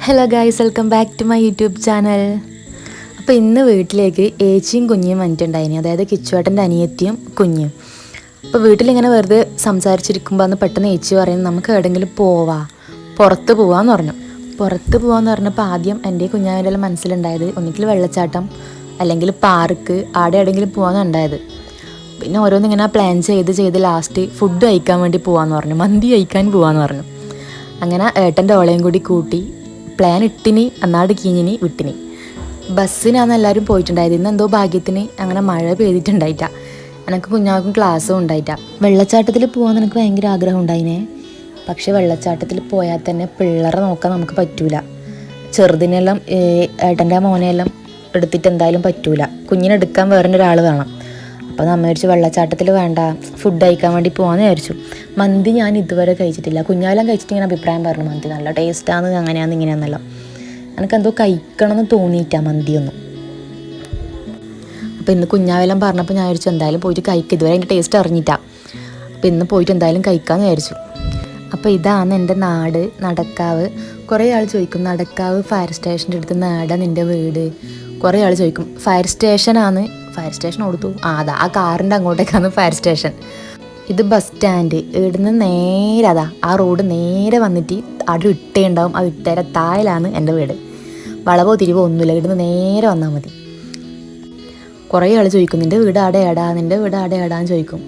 Hello guys welcome back to my YouTube channel അപ്പോൾ ഇന്ന് വീട്ടിലേക്ക് ഏച്ചിയും കുഞ്ഞിയും വന്നിട്ടുണ്ടായിനി അതായത് കിച്ചുവേട്ടന്റെ അനിയത്തിയും കുഞ്ഞും. അപ്പോൾ വീട്ടിലിങ്ങനെ വെറുതെ സംസാരിച്ചിരിക്കുമ്പോൾ അന്ന് പെട്ടെന്ന് ഏച്ചി പറയുന്നത് നമുക്ക് എവിടെയെങ്കിലും പോവാ. പുറത്ത് പോവാന്ന് പറഞ്ഞു. പുറത്ത് പോവാന്ന് പറഞ്ഞപ്പോൾ ആദ്യം എന്റെ കുഞ്ഞാവിന്റെ മനസ്സിലുണ്ടായത് ഒന്നിക്കിൽ വെള്ളച്ചാട്ടം അല്ലെങ്കിൽ പാർക്ക് ആടെ എവിടെയെങ്കിലും പോകാമെന്ന് ഉണ്ടായത്. പിന്നെ ഓരോന്നിങ്ങനെ പ്ലാൻ ചെയ്ത് ചെയ്ത് ലാസ്റ്റ് ഫുഡ് കഴിക്കാൻ വേണ്ടി പോകാമെന്ന് പറഞ്ഞു. മന്തി കഴിക്കാൻ പോകാമെന്ന് പറഞ്ഞു. അങ്ങനെ ഏട്ടന്റെ ഓളയും കൂടി കൂട്ടി പ്ലാൻ ഇട്ടിനി അന്നാട് കീഞ്ഞിനി വിട്ടിനി. ബസ്സിനാണ് എല്ലാവരും പോയിട്ടുണ്ടായത് ഇന്ന് എന്തോ ഭാഗ്യത്തിന് അങ്ങനെ മഴ പെയ്തിട്ടുണ്ടായിട്ട. എനിക്ക് കുഞ്ഞാൾക്കും ക്ലാസ്സും ഉണ്ടായിട്ട. വെള്ളച്ചാട്ടത്തിൽ പോകാൻ എനിക്ക് ഭയങ്കര ആഗ്രഹം ഉണ്ടായിനെ? പക്ഷെ വെള്ളച്ചാട്ടത്തിൽ പോയാൽ തന്നെ പിള്ളേരെ നോക്കാൻ നമുക്ക് പറ്റൂല. ചെറുതിനെല്ലാം ഏട്ടന്റെ മോനെല്ലാം എടുത്തിട്ട് എന്തായാലും പറ്റൂല. കുഞ്ഞിനെടുക്കാൻ വേറെ ഒരാൾ വേണം. അപ്പോൾ നമ്മൾ വിചാരിച്ചു വെള്ളച്ചാട്ടത്തിൽ വേണ്ട ഫുഡ് കഴിക്കാൻ വേണ്ടി പോകാമെന്ന് വിചാരിച്ചു. മന്തി ഞാൻ ഇതുവരെ കഴിച്ചിട്ടില്ല. കുഞ്ഞാലം കഴിച്ചിട്ട് ഇങ്ങനെ അഭിപ്രായം പറഞ്ഞു മന്തി നല്ല ടേസ്റ്റാണ് അങ്ങനെയാന്ന് ഇങ്ങനെയാന്നല്ല. എനിക്ക് എന്തോ കഴിക്കണമെന്ന് തോന്നിയിട്ടാ മന്തിയൊന്നും അപ്പോൾ ഇന്ന് കുഞ്ഞാവെല്ലാം പറഞ്ഞപ്പോൾ ഞാൻ വിചാരിച്ചു എന്തായാലും പോയിട്ട് കഴിക്കുക ഇതുവരെ അതിന്റെ ടേസ്റ്റ് അറിഞ്ഞിട്ടാ. അപ്പോൾ ഇന്ന് പോയിട്ട് എന്തായാലും കഴിക്കാമെന്ന് വിചാരിച്ചു. അപ്പോൾ ഇതാണ് എന്റെ നാട് നടക്കാവ്. കുറേ ആൾ ചോദിക്കും നടക്കാവ് ഫയർ സ്റ്റേഷന്റെ അടുത്ത് നാടാ നിന്റെ വീട്? കുറേ ആൾ ചോദിക്കും ഫയർ സ്റ്റേഷനാണ് ഫയർ സ്റ്റേഷൻ കൊടുത്തു ആ അതാ ആ കാറിന്റെ അങ്ങോട്ടേക്കാണ് ഫയർ സ്റ്റേഷൻ ഇത് ബസ് സ്റ്റാൻഡ് ഇവിടുന്ന് നേരെ അതാ ആ റോഡ് നേരെ വന്നിട്ട് അവിടെ ഇട്ടേ ഉണ്ടാവും ആ ഇട്ടേരെ താഴിലാണ് എന്റെ വീട്. വളവോ തിരിവോ ഒന്നുമില്ല. ഇവിടുന്ന് നേരെ വന്നാൽ മതി. കുറേ ആൾ ചോദിക്കും നിന്റെ വീട് ആടെ ആടാ നിന്റെ വീട് ആടെ ആടാന്ന് ചോദിക്കും.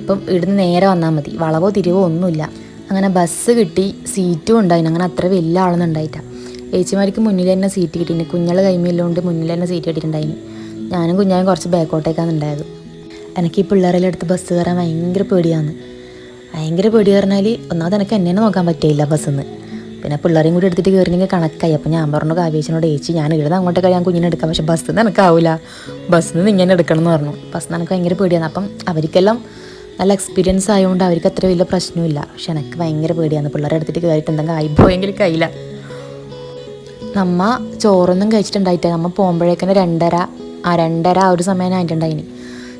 അപ്പം ഇവിടുന്ന് നേരെ വന്നാൽ മതി. വളവോ തിരിവോ ഒന്നുമില്ല. അങ്ങനെ ബസ് കിട്ടി സീറ്റും ഉണ്ടായിന്. അങ്ങനെ അത്ര വലിയ ആളൊന്നും ഉണ്ടായിട്ടില്ല ഏച്ചിമാർക്ക് മുന്നിൽ തന്നെ സീറ്റ് കിട്ടിയിട്ടുണ്ട് കുഞ്ഞളെ കൈമയിലുകൊണ്ട് മുന്നിൽ തന്നെ സീറ്റ് കിട്ടിയിട്ടുണ്ടായിന്. ഞാനും കുഞ്ഞാനും കുറച്ച് ബാക്കോട്ടേക്കാണ് ഉണ്ടായത്. എനിക്ക് ഈ പിള്ളേരെല്ലാം അടുത്ത് ബസ് കയറാൻ ഭയങ്കര പേടിയാണ്. ഭയങ്കര പേടി പറഞ്ഞാൽ ഒന്നാമത് എനിക്ക് എന്നെ നോക്കാൻ പറ്റിയില്ല ബസ്സിൽ പിന്നെ പിള്ളേരെയും കൂടി എടുത്തിട്ട് കയറിയെങ്കിൽ കണക്കായി. അപ്പോൾ ഞാൻ പറഞ്ഞു കാവ്യേച്ചനോട് ഏച്ചി ഞാൻ ഇവിടുന്ന് അങ്ങോട്ട് ഞാൻ കുഞ്ഞിനെ എടുക്കാം. പക്ഷെ ബസ്സിൽ നിന്ന് എനിക്കാവില്ല ബസ്സിൽ നിന്ന് ഇങ്ങനെ എടുക്കണം എന്ന് പറഞ്ഞു. ബസ്സിൽ നിന്ന് എനിക്ക് ഭയങ്കര പേടിയാണ്. അപ്പം അവർക്കെല്ലാം നല്ല എക്സ്പീരിയൻസ് ആയതുകൊണ്ട് അവർക്ക് അത്ര വലിയ പ്രശ്നമില്ല പക്ഷെ എനിക്ക് ഭയങ്കര പേടിയാണ്. പിള്ളേരെ എടുത്തിട്ട് കയറിയിട്ട് എന്തെങ്കിലും ആയിപ്പോയെങ്കിൽ കയ്യില്ല നമ്മ ചോറൊന്നും കഴിച്ചിട്ടുണ്ടായിട്ടില്ല. നമ്മ പോകുമ്പോഴേക്കന്നെ രണ്ടര ആ രണ്ടര ആ ഒരു സമയം ആയിട്ടുണ്ടായിനി.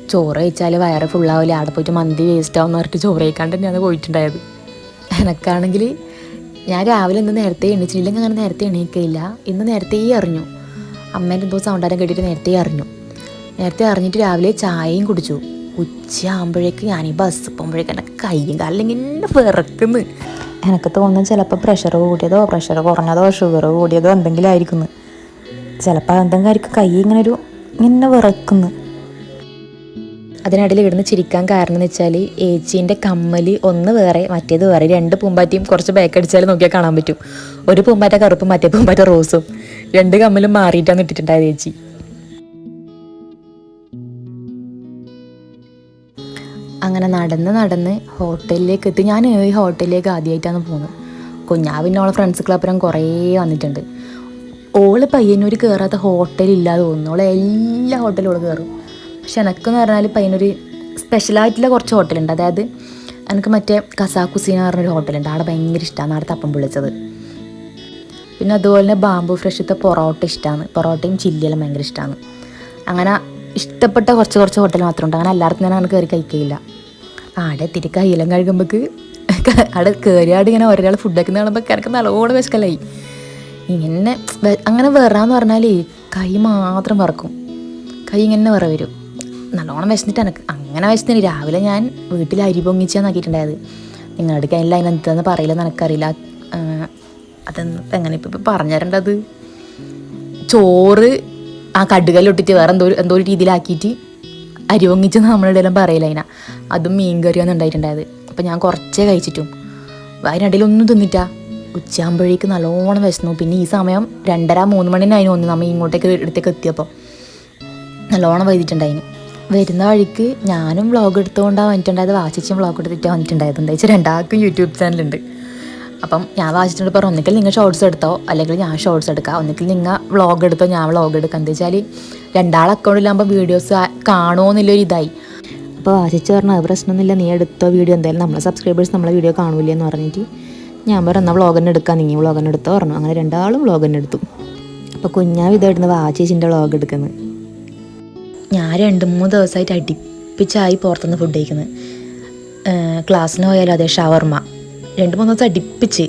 ചോറ് കഴിച്ചാൽ വയറ് ഫുള്ളാവില്ല അവിടെ പോയിട്ട് മന്തി വേസ്റ്റ് ആവും എന്ന് പറഞ്ഞിട്ട് ചോറ് കഴിക്കാണ്ട് തന്നെയാണ് പോയിട്ടുണ്ടായത്. എനക്കാണെങ്കിൽ ഞാൻ രാവിലെ ഇന്ന് നേരത്തെ എണീച്ചില്ലെങ്കിൽ അങ്ങനെ നേരത്തെ എണീക്കയില്ല. ഇന്ന് നേരത്തെ അറിഞ്ഞു. അമ്മേന്റെ എന്തോ സൗണ്ടാരം കേട്ടിട്ട് നേരത്തെ അറിഞ്ഞു. നേരത്തെ അറിഞ്ഞിട്ട് രാവിലെ ചായയും കുടിച്ചു. ഉച്ചയാകുമ്പോഴേക്ക് ഞാൻ ഈ ബസ് പോകുമ്പോഴേക്ക് എന്റെ കയ്യും കാലിലും എന്നെ വിറക്കുന്നു. എനിക്ക് തോന്നുന്നു ചിലപ്പോൾ പ്രഷർ കൂടിയതോ പ്രഷർ കുറഞ്ഞതോ ഷുഗർ കൂടിയതോ എന്തെങ്കിലും ആയിരിക്കുന്നു. ചിലപ്പോൾ എന്തെങ്കിലും ആയിരിക്കും. കൈ ഇങ്ങനെ ഒരു ഇങ്ങനെ വിറക്കുന്നു. അതിനിടയിൽ ഇവിടുന്ന് ചിരിക്കാൻ കാരണം എന്ന് വെച്ചാൽ ഏച്ചീന്റെ കമ്മൽ ഒന്ന് വേറെ മറ്റേത് വേറെ. രണ്ട് പൂമ്പാറ്റയും കുറച്ച് ബാക്ക് അടിച്ചാൽ നോക്കിയാൽ കാണാൻ പറ്റും. ഒരു പൂമ്പാറ്റ കറുപ്പും മറ്റേ പൂമ്പാറ്റ റോസും. രണ്ട് കമ്മലും മാറിയിട്ടാണ് ഇട്ടിട്ടുണ്ടായത് ചേച്ചി അങ്ങനെ നടന്ന് നടന്ന് ഹോട്ടലിലേക്ക് എത്തി. ഞാൻ ഈ ഹോട്ടലിലേക്ക് ആദ്യമായിട്ടാണ് പോകുന്നത്. കുഞ്ഞാവിനോളം ഓളെ ഫ്രണ്ട്സ് ക്ലബ്ബിനും കുറേ വന്നിട്ടുണ്ട്. ഓൾ പയ്യന്നൂർ കയറാത്ത ഹോട്ടലില്ലാതെ തോന്നുന്നു. ഓളെ എല്ലാ ഹോട്ടലും ഓൾ കയറും പക്ഷെ എനക്കെന്ന് പറഞ്ഞാൽ പയ്യന്നൂർ സ്പെഷ്യലായിട്ടുള്ള കുറച്ച് ഹോട്ടലുണ്ട്. അതായത് എനിക്ക് മറ്റേ കസാക്കുസീന പറഞ്ഞൊരു ഹോട്ടലുണ്ട്. അവിടെ ഭയങ്കര ഇഷ്ടമാണ് അവിടെ തപ്പം വിളിച്ചത് പിന്നെ അതുപോലെ തന്നെ ബാമ്പു ഫ്രഷത്തെ പൊറോട്ട ഇഷ്ടമാണ് പൊറോട്ടയും ചില്ലിയെല്ലാം ഭയങ്കര ഇഷ്ടമാണ് അങ്ങനെ ഇഷ്ടപ്പെട്ട കുറച്ച് കുറച്ച് ഹോട്ടൽ മാത്രമുണ്ട്. അങ്ങനെ എല്ലായിടത്തും ഞാൻ അങ്ങനെ കയറി കഴിക്കുകയില്ല ആടെ തിരി കയ്യിലും കഴുകുമ്പോൾക്ക് അവിടെ കയറിയാട് ഇങ്ങനെ ഒരാൾ ഫുഡ് വെക്കുന്ന കാണുമ്പോൾ എനിക്ക് നല്ലോണം വിശക്കലായി. ഇങ്ങനെ അങ്ങനെ വിറാന്ന് പറഞ്ഞാൽ കൈ മാത്രം വറക്കും. കൈ ഇങ്ങനെ വിറ വരും. നല്ലോണം വിശന്നിട്ട് എനിക്ക്. അങ്ങനെ വിശന്നില്ല രാവിലെ ഞാൻ വീട്ടിൽ അരി പൊങ്ങിച്ചാന്ന് നോക്കിയിട്ടുണ്ടായത് നിങ്ങളുടെ കയ്യിൽ അതിനെന്താന്ന് പറയില്ലെന്ന് എനിക്കറിയില്ല. അതെന്താ എങ്ങനെ ഇപ്പം ഇപ്പം പറഞ്ഞു തരേണ്ടത് ചോറ് ആ കടുകലൊട്ടിട്ട് വേറെ എന്തോ എന്തോ ഒരു രീതിയിലാക്കിയിട്ട് അരി പൊങ്ങിച്ചെന്ന് നമ്മളുടെ ഇടയിലും പറയില്ല അതിനാ അതും മീൻ കറിയാണ് ഉണ്ടായിട്ടുണ്ടായത്. അപ്പം ഞാൻ കുറച്ചേ കഴിച്ചിട്ടും. അതിനിടയിൽ ഒന്നും തിന്നിട്ടാ. ഉച്ചയാകുമ്പോഴേക്ക് നല്ലോണം വിശന്നു. പിന്നെ ഈ സമയം രണ്ടര മൂന്ന് മണിന് അതിന് ഒന്ന് നമ്മൾ ഇങ്ങോട്ടേക്ക് എടുത്തേക്ക് എത്തിയപ്പോൾ നല്ലോണം വൈകിട്ടുണ്ടായിന്. വരുന്ന വഴിക്ക് ഞാനും വ്ളോഗ് എടുത്തുകൊണ്ടാണ് വന്നിട്ടുണ്ടായത് വാശിച്ചും വ്ളോഗ് എടുത്തിട്ട് വന്നിട്ടുണ്ടായത്. എന്താ വെച്ചാൽ രണ്ടാൾക്കും യൂട്യൂബ് ചാനലുണ്ട് അപ്പം ഞാൻ വാശിച്ചിട്ട് പറഞ്ഞു ഒന്നിക്കൽ നിങ്ങൾ ഷോർട്സ് എടുത്തോ അല്ലെങ്കിൽ ഞാൻ ഷോർട്സ് എടുക്കാം. ഒന്നിക്കൽ നിങ്ങൾ വ്ളോഗ് എടുത്തോ ഞാൻ വ്ളോഗ് എടുക്കാം. എന്താ വെച്ചാൽ രണ്ടാൾ അക്കൗണ്ടിലാകുമ്പോൾ വീഡിയോസ് കാണുമോ എന്നുള്ളൊരു ഇതായി. അപ്പോൾ വാശിച്ച് പറഞ്ഞു അത് പ്രശ്നമൊന്നുമില്ല നീ എടുത്തോ വീഡിയോ എന്തായാലും നമ്മളെ സബ്സ്ക്രൈബേഴ്സ് നമ്മളെ വീഡിയോ കാണൂലേ എന്ന് പറഞ്ഞിട്ട് ഞാൻ പറഞ്ഞു എന്നാൽ വ്ളോഗ് തന്നെ എടുക്കാം നീ വ്ളോഗ് തന്നെ എടുത്തോ പറഞ്ഞു. അങ്ങനെ രണ്ടാളും വ്ളോഗ് തന്നെ എടുത്തു. അപ്പോൾ കുഞ്ഞാവ് ഇതായിരുന്നു വാച്ചേച്ചിന്റെ വ്ളോഗ് എടുക്കുന്നത് ഞാൻ രണ്ട് മൂന്ന് ദിവസമായിട്ട് അടിപ്പിച്ചായി പുറത്തുനിന്ന് ഫുഡ് കഴിക്കുന്നത് ക്ലാസ്സിന് പോയാലും അതേ ഷവർമ്മ. രണ്ട് മൂന്ന് ദിവസം അടിപ്പിച്ച്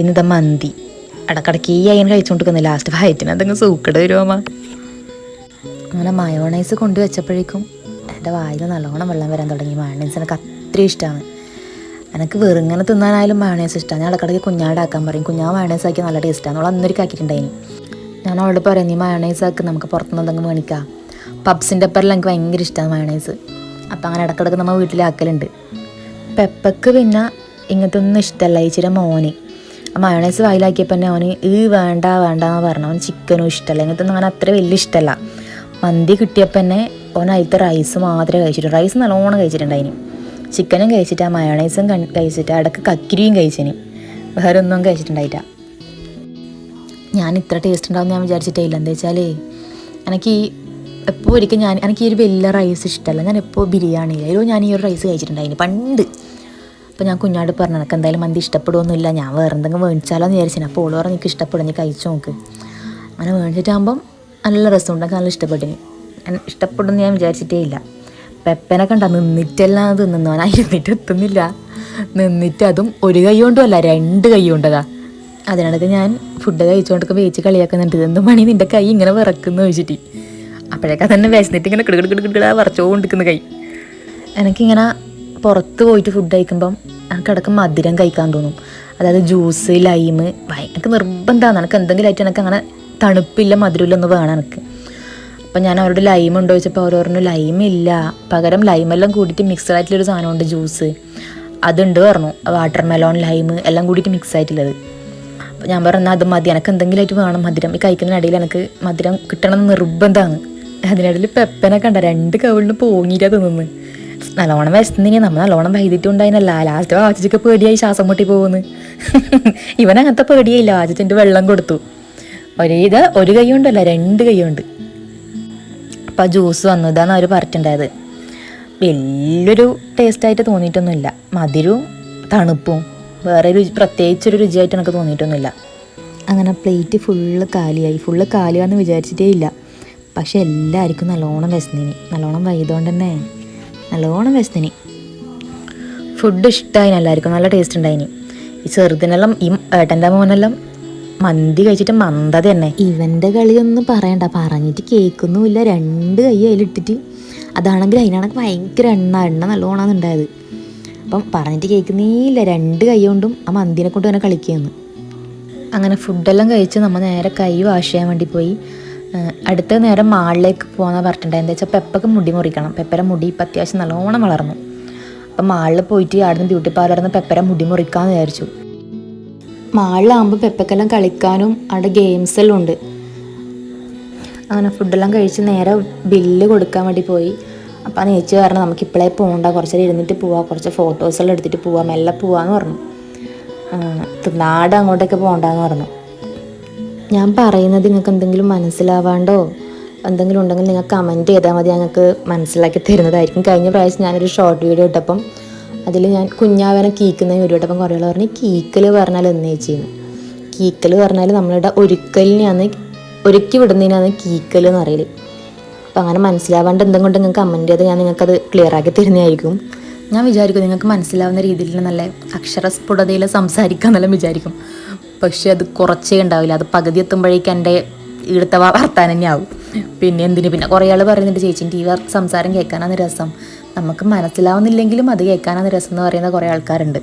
ഇന്നിതാ മന്തി. ഇടക്കിടക്ക് ഈ അയ്യൻ കഴിച്ചുകൊണ്ടിരിക്കുന്നത് ലാസ്റ്റ് വയറ്റിന് എന്തെങ്കിലും സൂക്കട് വരുമോ അങ്ങനെ മയോണൈസ് കൊണ്ടുവച്ചപ്പോഴേക്കും എന്റെ വായിൽ നല്ലോണം വെള്ളം വരാൻ തുടങ്ങി. മയോണൈസ് എനിക്ക് അത്രയും ഇഷ്ടമാണ് എനിക്ക് വെറുങ്ങനെ തിന്നാനായാലും മയണേസ് ഇഷ്ടമാണ് ഞാൻ ഇടക്കിടയ്ക്ക് കുഞ്ഞാടാക്കാൻ പറയും. കുഞ്ഞാ മയണേസ് ആക്കി നല്ല ടേസ്റ്റാണ് അവൾ അന്നൊരു ആക്കിയിട്ടുണ്ടായിരുന്നു ഞാൻ അവളോട് പറയും നീ മയണേസ് ആക്കി നമുക്ക് പുറത്തുനിന്ന് എന്തെങ്കിലും മേടിക്കാം. പബ്സിന്റെ അപ്പറിൽ എനിക്ക് ഭയങ്കര ഇഷ്ടമാണ് മയണേസ് അപ്പം അങ്ങനെ ഇടക്കിടക്ക് നമ്മൾ വീട്ടിലാക്കലുണ്ട് പെപ്പക്ക് പിന്നെ ഇങ്ങനത്തെ ഒന്നും ഇഷ്ടമല്ല ഇച്ചിരി മോന്. മയോണൈസ് വായിലാക്കിയപ്പോൾ തന്നെ അവന് ഈ വേണ്ട വേണ്ട എന്ന് പറഞ്ഞു. അവന് ചിക്കനും ഇഷ്ടമല്ല ഇങ്ങനത്തെ ഒന്നും അങ്ങനെ അത്ര വലിയ ഇഷ്ടമല്ല മന്തി കിട്ടിയപ്പോൾ തന്നെ അവൻ അതിലത്തെ റൈസ് മാത്രമേ കഴിച്ചിട്ടുള്ളൂ. റൈസ് നല്ലോണം കഴിച്ചിട്ടുണ്ടായിന്. ചിക്കനും കഴിച്ചിട്ട് ആ മയോണൈസും കഴിച്ചിട്ട് അടക്ക് കക്കിരിയും കഴിച്ചിന്. വേറെ ഒന്നും കഴിച്ചിട്ടുണ്ടായിട്ട ഞാൻ ഇത്ര ടേസ്റ്റ് ഉണ്ടാവും ഞാൻ വിചാരിച്ചിട്ടേ ഇല്ല എന്താ വെച്ചാലേ എനിക്ക് ഈ എപ്പോൾ ഒരിക്കൽ ഞാൻ എനിക്ക് ഈ ഒരു വലിയ റൈസ് ഇഷ്ടമല്ല ഞാൻ എപ്പോൾ ബിരിയാണി അതിലോ ഞാൻ ഈ ഒരു റൈസ് കഴിച്ചിട്ടുണ്ടായിന് പണ്ട്. അപ്പോൾ ഞാൻ കുഞ്ഞാട് പറഞ്ഞു എനിക്ക് എന്തായാലും മന്തി ഇഷ്ടപ്പെടുമൊന്നുമില്ല ഞാൻ വേറെ എന്തെങ്കിലും മേടിച്ചാലോ എന്ന് വിചാരിച്ചു അപ്പോൾ ഓൾ എനിക്ക് ഇഷ്ടപ്പെടും. നീ കഴിച്ചു നോക്ക്. അങ്ങനെ മേടിച്ചിട്ടാകുമ്പം നല്ല രസമുണ്ട്. നല്ല ഇഷ്ടപ്പെട്ടിന്. ഇഷ്ടപ്പെടുമെന്ന് ഞാൻ വിചാരിച്ചിട്ടേ ഇല്ല പെപ്പനെ കണ്ട നിന്നിട്ടെല്ലാം തിന്നുന്നു. അവൻ ഇരുന്നിട്ട് എത്തുന്നില്ല. നിന്നിട്ട് അതും ഒരു കൈ കൊണ്ടുമല്ല രണ്ട് കൈ കൊണ്ടതാ. അതിനിടയ്ക്ക് ഞാൻ ഫുഡ് കഴിച്ചുകൊണ്ടൊക്കെ വേച്ച് കളിയാക്കുന്നുണ്ട്. ഇതെന്തും മണി നിന്റെ കൈ ഇങ്ങനെ വിറക്കുന്നു ചോദിച്ചിട്ട്. അപ്പോഴേക്കാ തന്നെ വിശന്നിട്ട് ഇങ്ങനെ കിടകിട കിടകിട വറച്ചോണ്ടിരിക്കുന്ന കൈ. എനിക്കിങ്ങനെ പുറത്ത് പോയിട്ട് ഫുഡ് കഴിക്കുമ്പം എനിക്ക് ഇടയ്ക്ക് മധുരം കഴിക്കാൻ തോന്നും. അതായത് ജ്യൂസ് ലൈമ് എനിക്ക് നിർബന്ധമാണ് എനിക്ക് എന്തെങ്കിലും ആയിട്ട് എനിക്ക് അങ്ങനെ തണുപ്പില്ല മധുരമില്ല ഒന്ന് വേണം എനിക്ക്. അപ്പം ഞാൻ അവരോട് ലൈം ഉണ്ടോ ചോദിച്ചപ്പോൾ അവർ പറഞ്ഞു ലൈം ഇല്ല പകരം ലൈമെല്ലാം കൂടിയിട്ട് മിക്സ് ആയിട്ടുള്ളൊരു സാധനമുണ്ട് ജ്യൂസ് അതുണ്ട് പറഞ്ഞു. വാട്ടർ മെലോൺ ലൈം എല്ലാം കൂടിയിട്ട് മിക്സ് ആയിട്ടുള്ളത്. അപ്പോൾ ഞാൻ പറഞ്ഞു അത് മതി. എനിക്ക് എന്തെങ്കിലും ആയിട്ട് വേണം മധുരം. ഈ കഴിക്കുന്നതിനിടയിൽ എനിക്ക് മധുരം കിട്ടണം എന്ന് നിർബന്ധമാണ്. അതിനിടയിൽ പെപ്പനെ കണ്ട രണ്ട് കവിളിന് പോങ്ങിയിട്ടാ തിന്നുന്നു. നല്ലോണം വിശന്നിനി നമ്മൾ നല്ലോണം വൈകിട്ടുണ്ടായിനല്ല. ലാസ്റ്റ് വാച്ചിച്ചൊക്കെ പേടിയായി ശ്വാസം മുട്ടി പോകുന്നു ഇവനങ്ങനത്തെ പേടിയായില്ല. വാച്ചിച്ചിന്റെ വെള്ളം കൊടുത്തു. ഒരേ ഇത് ഒരു കൈ കൊണ്ടല്ല രണ്ട് കൈ കൊണ്ട് അപ്പം ആ ജ്യൂസ് വന്നു ഇതാണ് അവർ പറഞ്ഞിട്ടുണ്ടായത്. വലിയൊരു ടേസ്റ്റായിട്ട് തോന്നിയിട്ടൊന്നുമില്ല. മധുരവും തണുപ്പും. വേറെ രുചി പ്രത്യേകിച്ചൊരു രുചിയായിട്ട് എനിക്ക് തോന്നിയിട്ടൊന്നുമില്ല. അങ്ങനെ പ്ലേറ്റ് ഫുള്ള് കാലിയായി. ഫുള്ള് കാലിയാന്ന് വിചാരിച്ചിട്ടേ ഇല്ല. പക്ഷെ എല്ലാവർക്കും നല്ലോണം വിശന്നിനി. നല്ലോണം വൈകിയതുകൊണ്ട് തന്നെ നല്ലോണം വിശന്നിനി. ഫുഡ് ഇഷ്ടമായിന് എല്ലാവർക്കും. നല്ല ടേസ്റ്റ് ഉണ്ടായിനി. ഈ ചെറുതിനെല്ലാം ഈ ഏട്ടന്റെ മോനെല്ലാം മന്തി കഴിച്ചിട്ട് മന്ദ തന്നെ. ഇവന്റെ കളിയൊന്നും പറയണ്ട. പറഞ്ഞിട്ട് കേൾക്കുന്നുമില്ല. രണ്ട് കൈ അതിലിട്ടിട്ട് അതാണെങ്കിൽ അതിനാണെങ്കിൽ ഭയങ്കര എണ്ണ. എണ്ണ ഉണ്ടായത്. അപ്പം പറഞ്ഞിട്ട് കേൾക്കുന്നേയില്ല രണ്ട് കൈ കൊണ്ടും ആ മന്തിനെ കൊണ്ട് തന്നെ കളിക്കുകയെന്ന് അങ്ങനെ ഫുഡെല്ലാം കഴിച്ച് നമ്മൾ നേരെ കൈ വാഷ് ചെയ്യാൻ വേണ്ടി പോയി. അടുത്ത നേരം മാളിലേക്ക് പോകാന്ന് പറഞ്ഞിട്ടുണ്ടായി എന്താ വെച്ചാൽ പെപ്പൊക്കെ മുടി മുറിക്കണം. പെപ്പര മുടി ഇപ്പം അത്യാവശ്യം നല്ലോണം വളർന്നു. അപ്പം മാളിൽ പോയിട്ട് അവിടുന്ന് ബ്യൂട്ടി പാർലറിൽ നിന്ന് പെപ്പര മുടി മുറിക്കാമെന്ന് വിചാരിച്ചു. മാളിലാകുമ്പോൾ പെപ്പക്കെല്ലാം കളിക്കാനും അവിടെ ഗെയിംസ് എല്ലാം ഉണ്ട്. അങ്ങനെ ഫുഡെല്ലാം കഴിച്ച് നേരെ ബില്ല് കൊടുക്കാൻ വേണ്ടി പോയി. അപ്പം ആ നേച്ചി പറഞ്ഞു നമുക്ക് ഇപ്പോഴേ പോകണ്ട കുറച്ച് നേരം ഇരുന്നിട്ട് പോവാം കുറച്ച് ഫോട്ടോസെല്ലാം എടുത്തിട്ട് പോവാം മെല്ലെ പോവാന്ന് പറഞ്ഞു. നാട് അങ്ങോട്ടേക്ക് പോകണ്ടെന്ന് പറഞ്ഞു. ഞാൻ പറയുന്നത് നിങ്ങൾക്ക് എന്തെങ്കിലും മനസ്സിലാവാണ്ടോ? എന്തെങ്കിലും ഉണ്ടെങ്കിൽ നിങ്ങൾ കമന്റ് ചെയ്താൽ മതി ഞങ്ങൾക്ക് മനസ്സിലാക്കി തരുന്നതായിരിക്കും. കഴിഞ്ഞ പ്രാവശ്യം ഞാനൊരു ഷോർട്ട് വീഡിയോ ഇട്ടപ്പം അതിൽ ഞാൻ കുഞ്ഞാവനെ കീക്കുന്ന ഇട്ടപ്പം കുറേ ആൾ പറഞ്ഞു കീക്കൽ പറഞ്ഞാൽ എന്നേ ചെയ്യുന്നു കീക്കൽ പറഞ്ഞാൽ നമ്മളുടെ ഒരുക്കലിനെയാണ് ഒരുക്കി വിടുന്നതിനാണ് കീക്കൽ എന്ന് പറയൽ. അപ്പം അങ്ങനെ മനസ്സിലാവാണ്ട് എന്തെങ്കിലും നിങ്ങൾക്ക് കമന്റ് ചെയ്ത് ഞാൻ നിങ്ങൾക്കത് ക്ലിയർ ആക്കി തരുന്നതായിരിക്കും. ഞാൻ വിചാരിക്കും നിങ്ങൾക്ക് മനസ്സിലാവുന്ന രീതിയിൽ നല്ല അക്ഷരസ്ഫുടതയിൽ സംസാരിക്കാന്നെല്ലാം വിചാരിക്കും. പക്ഷെ അത് കുറച്ചേ ഉണ്ടാവില്ല. അത് പകുതി എത്തുമ്പോഴേക്കും എന്റെ ഇവിടുത്തെ വർത്താനം ആവും പിന്നെ എന്തിനു? പിന്നെ കുറേ ആൾ പറയുന്നുണ്ട് ചേച്ചി ടി വി സംസാരം കേൾക്കാനാണ് രസം. നമുക്ക് മനസ്സിലാവുന്നില്ലെങ്കിലും അത് കേൾക്കാനാണ് രസം എന്ന് പറയുന്ന കുറേ ആൾക്കാരുണ്ട്.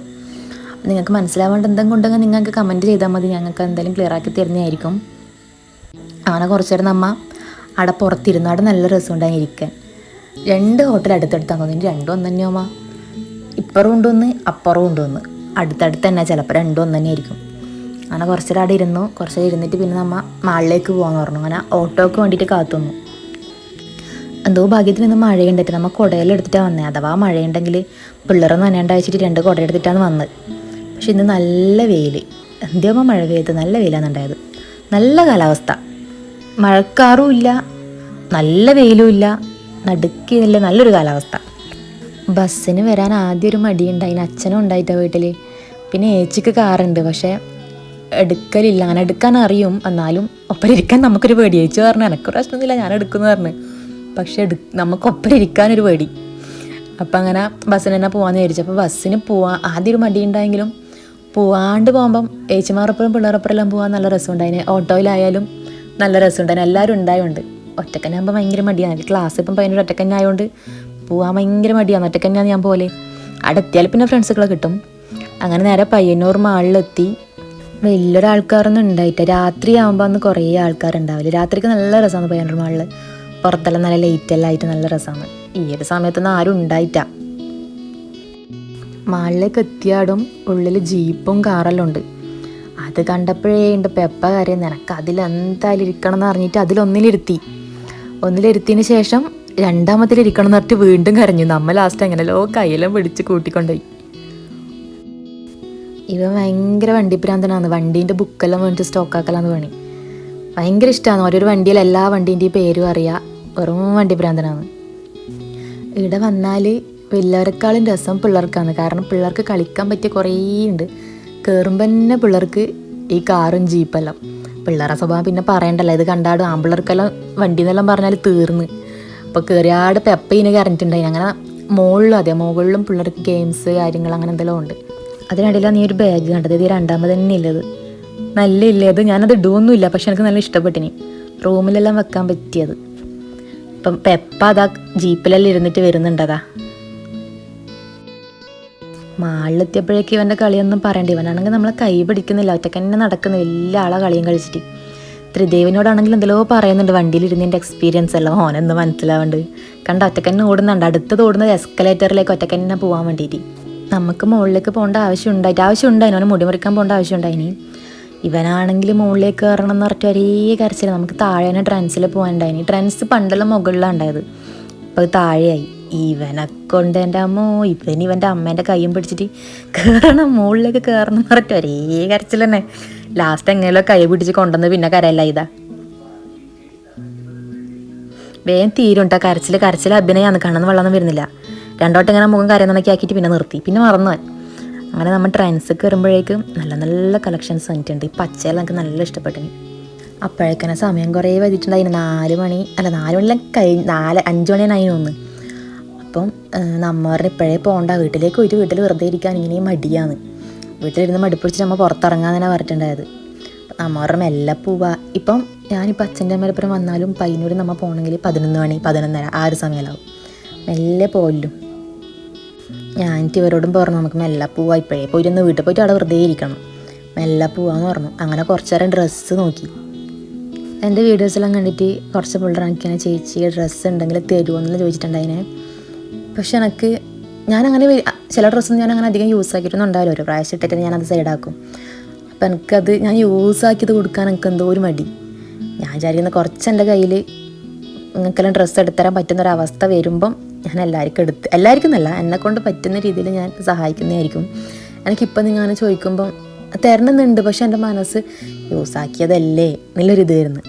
നിങ്ങൾക്ക് മനസ്സിലാവേണ്ട എന്തെങ്കിലും ഉണ്ടെങ്കിൽ നിങ്ങൾക്ക് കമന്റ് ചെയ്താൽ മതി. ഞങ്ങൾക്ക് എന്തെങ്കിലും ക്ലിയർ ആക്കി തരുന്നതായിരിക്കും. അങ്ങനെ കുറച്ച് നേരം നമ്മ അവിടെ പുറത്തിരുന്നു അവിടെ നല്ല രസമുണ്ടായി ഇരിക്കാൻ. രണ്ട് ഹോട്ടൽ അടുത്തടുത്താണ് തോന്നി രണ്ടും ഒന്ന് അമ്മ ഇപ്പുറം ഉണ്ടൊന്ന് അപ്പുറം ഉണ്ടൊന്ന് അടുത്തടുത്ത് തന്നെ ചിലപ്പോൾ രണ്ടും ഒന്ന് തന്നെ ആയിരിക്കും അങ്ങനെ കുറച്ചേരം അവിടെ ഇരുന്നു. കുറച്ച് നേരം ഇരുന്നിട്ട് പിന്നെ നമ്മ മാളിലേക്ക് പോകാമെന്ന് പറഞ്ഞു. അങ്ങനെ ഓട്ടോക്ക് വേണ്ടിയിട്ട് കാത്തുന്നു എന്തോ ഭാഗ്യത്തിന് ഇന്ന് മഴ ഉണ്ടായിട്ട് നമ്മൾ കുടയിലെടുത്തിട്ടാണ് വന്നത് അഥവാ മഴയുണ്ടെങ്കിൽ പിള്ളേർ നനയാണ്ട് അയച്ചിട്ട് രണ്ട് കുട എടുത്തിട്ടാണ് വന്നത് പക്ഷെ ഇന്ന് നല്ല വെയിൽ എന്തിയാകുമ്പോൾ മഴ പെയ്ത്. നല്ല വെയിലാണ് ഉണ്ടായത്. നല്ല കാലാവസ്ഥ. മഴക്കാറും ഇല്ല. നല്ല വെയിലും ഇല്ല. നടുക്കില്ല നല്ലൊരു കാലാവസ്ഥ. ബസ്സിന് വരാൻ ആദ്യം ഒരു മടിയുണ്ടായിന് അച്ഛനും ഉണ്ടായിട്ടാണ് വീട്ടിൽ പിന്നെ ഏച്ചിക്ക് കാറുണ്ട്. പക്ഷേ എടുക്കലില്ല. അങ്ങനെ എടുക്കാൻ അറിയും. എന്നാലും ഒപ്പം ഇരിക്കാൻ നമുക്കൊരു പേടി. ഏച്ചു പറഞ്ഞു എനിക്ക് പ്രശ്നമൊന്നുമില്ല. ഞാൻ എടുക്കുന്നു പറഞ്ഞു. പക്ഷെ എടു നമുക്കൊപ്പം ഇരിക്കാനൊരു പേടി. അപ്പം അങ്ങനെ ബസ്സിന് തന്നെ പോകാമെന്ന് വിചാരിച്ചു. അപ്പോൾ ബസ്സിന് പോവാ ആദ്യം ഒരു മടി ഉണ്ടായെങ്കിലും പോവാണ്ട് പോകുമ്പം ഏച്ചിമാറപ്പുറം പിള്ളേരപ്പുറമെല്ലാം പോകാൻ നല്ല രസമുണ്ടായിന് ഓട്ടോയിലായാലും നല്ല രസമുണ്ടായിന് എല്ലാവരും ഉണ്ടായതുകൊണ്ട് ഒറ്റക്കന്നാകുമ്പോൾ ഭയങ്കര മടിയാണ്. ക്ലാസ് ഇപ്പം പതിനൊരു ഒറ്റക്കന്നായതുകൊണ്ട് പോകാൻ ഭയങ്കര മടിയാണ്. ഒറ്റക്കന്നെയാന്ന് ഞാൻ പോലെ. അവിടെ എത്തിയാൽ പിന്നെ ഫ്രണ്ട്സുകളെ കിട്ടും. അങ്ങനെ നേരെ പയ്യന്നൂർ മാളിലെത്തി. വലിയൊരാൾക്കാരൊന്നും ഉണ്ടായിട്ട് രാത്രി ആകുമ്പോൾ അന്ന് കുറേ ആൾക്കാരുണ്ടാവില്ല? രാത്രിക്ക് നല്ല രസമാണ് പയ്യന്നൂർ മാളിൽ പുറത്തെല്ലാം നല്ല ലൈറ്റ് എല്ലാം ആയിട്ട് നല്ല രസമാണ്. ഈ ഒരു സമയത്തൊന്നും ആരും ഉണ്ടായിട്ട മാളിലേക്ക് എത്തിയാടും ഉള്ളിൽ ജീപ്പും കാറെല്ലാം ഉണ്ട്. അത് കണ്ടപ്പോഴേ ഉണ്ട് പെപ്പ കാര്യം നിനക്ക് അതിലെന്തായാലും ഇരിക്കണം എന്ന് പറഞ്ഞിട്ട് അതിലൊന്നിലിരുത്തി. ഒന്നിലിരുത്തിയതിന് ശേഷം രണ്ടാമത്തിലിരിക്കണം എന്ന് പറഞ്ഞിട്ട് വീണ്ടും കരഞ്ഞു. നമ്മൾ ലാസ്റ്റ് എങ്ങനെയല്ലോ കയ്യെല്ലാം പിടിച്ച് കൂട്ടിക്കൊണ്ടുപോയി. ഇവ ഭയങ്കര വണ്ടിപ്രാന്തനാണ് വണ്ടീന്റെ ബുക്കെല്ലാം വേണ്ടിട്ട് സ്റ്റോക്കാക്കലാന്ന് പണി. ഭയങ്കര ഇഷ്ടമാണ് ഓരോരു വണ്ടിയിൽ എല്ലാ വണ്ടീന്റെയും പേരും അറിയാം. വെറും വണ്ടി ഭ്രാന്തനാണ് ഇവിടെ വന്നാൽ വലിയവരെക്കാളും രസം പിള്ളേർക്കാണ്. കാരണം പിള്ളേർക്ക് കളിക്കാൻ പറ്റിയ കുറേ ഉണ്ട്. കയറുമ്പോൾ തന്നെ പിള്ളേർക്ക് ഈ കാറും ജീപ്പെല്ലാം. പിള്ളേരെ സ്വഭാവം പിന്നെ പറയണ്ടല്ലോ. ഇത് കണ്ടാടും ആമ്പിള്ളേർക്കെല്ലാം വണ്ടി എന്നെല്ലാം പറഞ്ഞാൽ തീർന്ന് അപ്പോൾ കയറിയാട് പെപ്പയിന് കറങ്ങിയിട്ടുണ്ടായി അങ്ങനെ മുകളിലും അതെ മുകളിലും പിള്ളേർക്ക് ഗെയിംസ് കാര്യങ്ങൾ അങ്ങനെ എന്തെല്ലാം ഉണ്ട്. അതിനിടയിലാണ് നീ ഒരു ബാഗ് കണ്ടത്. ഇത് രണ്ടാമത് തന്നെ ഇല്ലത് നല്ല ഇല്ലേ അത് ഞാനത് ഇടുവൊന്നുമില്ല. പക്ഷെ എനിക്ക് നല്ല ഇഷ്ടപ്പെട്ടിനി റൂമിലെല്ലാം വെക്കാൻ പറ്റിയത്. ഇപ്പം പെപ്പ അതാ ജീപ്പിലെല്ലാം ഇരുന്നിട്ട് വരുന്നുണ്ടതാ. മാളിലെത്തിയപ്പോഴേക്ക് ഇവന്റെ കളിയൊന്നും പറയണ്ട. ഇവനാണെങ്കിൽ നമ്മളെ കൈ പിടിക്കുന്നില്ല. ഒറ്റയ്ക്ക് തന്നെ നടക്കുന്ന വലിയ ആളെ കളിയും കളിച്ചിട്ട്. ത്രിദേവിനോടാണെങ്കിൽ എന്തെല്ലോ പറയുന്നുണ്ട്. വണ്ടിയിലിരുന്നതിന്റെ എക്സ്പീരിയൻസ് എല്ലാം ഓനെന്ന് മനസ്സിലാവുന്നുണ്ട് കണ്ട? ഒറ്റക്കന്നെ ഓടുന്നുണ്ട്. അടുത്തത് ഓടുന്നത് എസ്കലേറ്ററിലേക്ക് ഒറ്റക്കന്നെ പോകാൻ വേണ്ടിയിട്ട്. നമുക്ക് മുകളിലേക്ക് പോകേണ്ട ആവശ്യം ഉണ്ടായിട്ട് ആവശ്യം ഉണ്ടായിന് അവന് മുടി മുറിക്കാൻ പോകേണ്ട ആവശ്യം ഉണ്ടായിനി ഇവനാണെങ്കിൽ മുകളിലേക്ക് കയറണം എന്ന് പറഞ്ഞിട്ട് ഒരേ കരച്ചില്ല നമുക്ക് താഴെ തന്നെ ട്രെൻസിൽ പോകാനുണ്ടായിനി ട്രെൻസ് പണ്ടെല്ലാം മുകളിലാണ് ഉണ്ടായത് ഇപ്പോൾ താഴെയായി. ഇവനെ കൊണ്ട് എന്റെ അമ്മോ ഇവൻ ഇവന്റെ അമ്മേന്റെ കൈയും പിടിച്ചിട്ട് കയറണം മുകളിലേക്ക് കയറണം എന്ന് പറഞ്ഞിട്ട് ഒരേ കരച്ചിൽ തന്നെ. ലാസ്റ്റ് എങ്ങനെയല്ലോ കൈ പിടിച്ച് കൊണ്ടുവന്ന് പിന്നെ കരയല്ല ഇതാ. വേഗം തീരും കേട്ടോ കരച്ചിൽ കരച്ചിൽ അഭിനയാന്ന് കണ്ണെന്ന് വെള്ളമൊന്നും വരുന്നില്ല. രണ്ടോട്ടം ഇങ്ങനെ മുഖം കരയെന്നൊക്കെ ആക്കിയിട്ട് പിന്നെ നിർത്തി. പിന്നെ മറന്നു. അങ്ങനെ നമ്മൾ ട്രെൻസ് കയറുമ്പോഴേക്കും നല്ല നല്ല കളക്ഷൻസ് വന്നിട്ടുണ്ട്. ഈ പച്ചയെല്ലാം എനിക്ക് നല്ല ഇഷ്ടപ്പെട്ടു. അപ്പോഴേക്കനെ സമയം കുറേ വൈകിട്ടുണ്ടായിരുന്നു നാല് മണി അല്ല നാല് മണിയെല്ലാം കഴിഞ്ഞ് നാല് അഞ്ച് മണിയാണ് ഒന്ന് അപ്പം നമ്മ പറഞ്ഞ ഇപ്പോഴേ പോകണ്ട വീട്ടിലേക്ക് പോയിട്ട് വീട്ടിൽ വെറുതെ ഇരിക്കാൻ ഇങ്ങനെ മടിയാണ്. വീട്ടിലിരുന്ന് മടുപ്പിടിച്ച് നമ്മൾ പുറത്തിറങ്ങാൻ തന്നെ പറഞ്ഞിട്ടുണ്ടായത്. നമ്മൾ നമ്മ പറഞ്ഞ മെല്ലെ പോവാ. ഇപ്പം ഞാനിപ്പോൾ അച്ഛന്റെ അമ്മേരപ്പുറം വന്നാലും പയ്യന്നൂർ നമ്മൾ പോകണമെങ്കിൽ പതിനൊന്ന് മണി പതിനൊന്നര ആ ഒരു സമയമാവും മെല്ലെ പോലും ഞാൻ ഇവരോടും പറഞ്ഞു നമുക്ക് മെല്ലെ പോവാ ഇപ്പോഴേ. പോയിട്ട് ഒന്ന് വീട്ടിൽ പോയിട്ട് അവിടെ വെറുതെ ഇരിക്കണം. മെല്ലെ പോവാന്ന് പറഞ്ഞു. അങ്ങനെ കുറച്ച് നേരം ഡ്രസ്സ് നോക്കി. എന്റെ വീഡിയോസെല്ലാം കണ്ടിട്ട് കുറച്ച് പിള്ളേർ എനിക്കാണ് ചേച്ചി ഡ്രസ്സ് ഉണ്ടെങ്കിൽ തരുമോ എന്നെല്ലാം ചോദിച്ചിട്ടുണ്ടായിനെ. പക്ഷെ എനിക്ക് ഞാനങ്ങനെ ചില ഡ്രസ്സൊന്നും ഞാൻ അങ്ങനെ അധികം യൂസ് ആക്കിയിട്ടൊന്നും ഉണ്ടാവില്ല. ഒരു പ്രാവശ്യം ഇട്ടിട്ട് ഞാനത് സൈഡാക്കും അപ്പം എനിക്കത് ഞാൻ യൂസ് ആക്കിയത് കൊടുക്കാൻ എനിക്ക് എന്തോ ഒരു മടി. ഞാൻ വിചാരിക്കുന്ന കുറച്ച് എന്റെ കയ്യിൽ നിങ്ങൾക്കെല്ലാം ഡ്രസ്സ് എടുത്തരാൻ പറ്റുന്നൊരവസ്ഥ വരുമ്പം ഞാൻ എല്ലാവർക്കും എടുത്ത് എല്ലാവർക്കും എന്നല്ല എന്നെ കൊണ്ട് പറ്റുന്ന രീതിയിൽ ഞാൻ സഹായിക്കുന്നതായിരിക്കും. എനിക്കിപ്പം നിങ്ങൾ അങ്ങനെ ചോദിക്കുമ്പം തരണമെന്നുണ്ട് പക്ഷെ എന്റെ മനസ്സ് യൂസാക്കിയതല്ലേ എന്നുള്ളൊരിത് വരുന്നു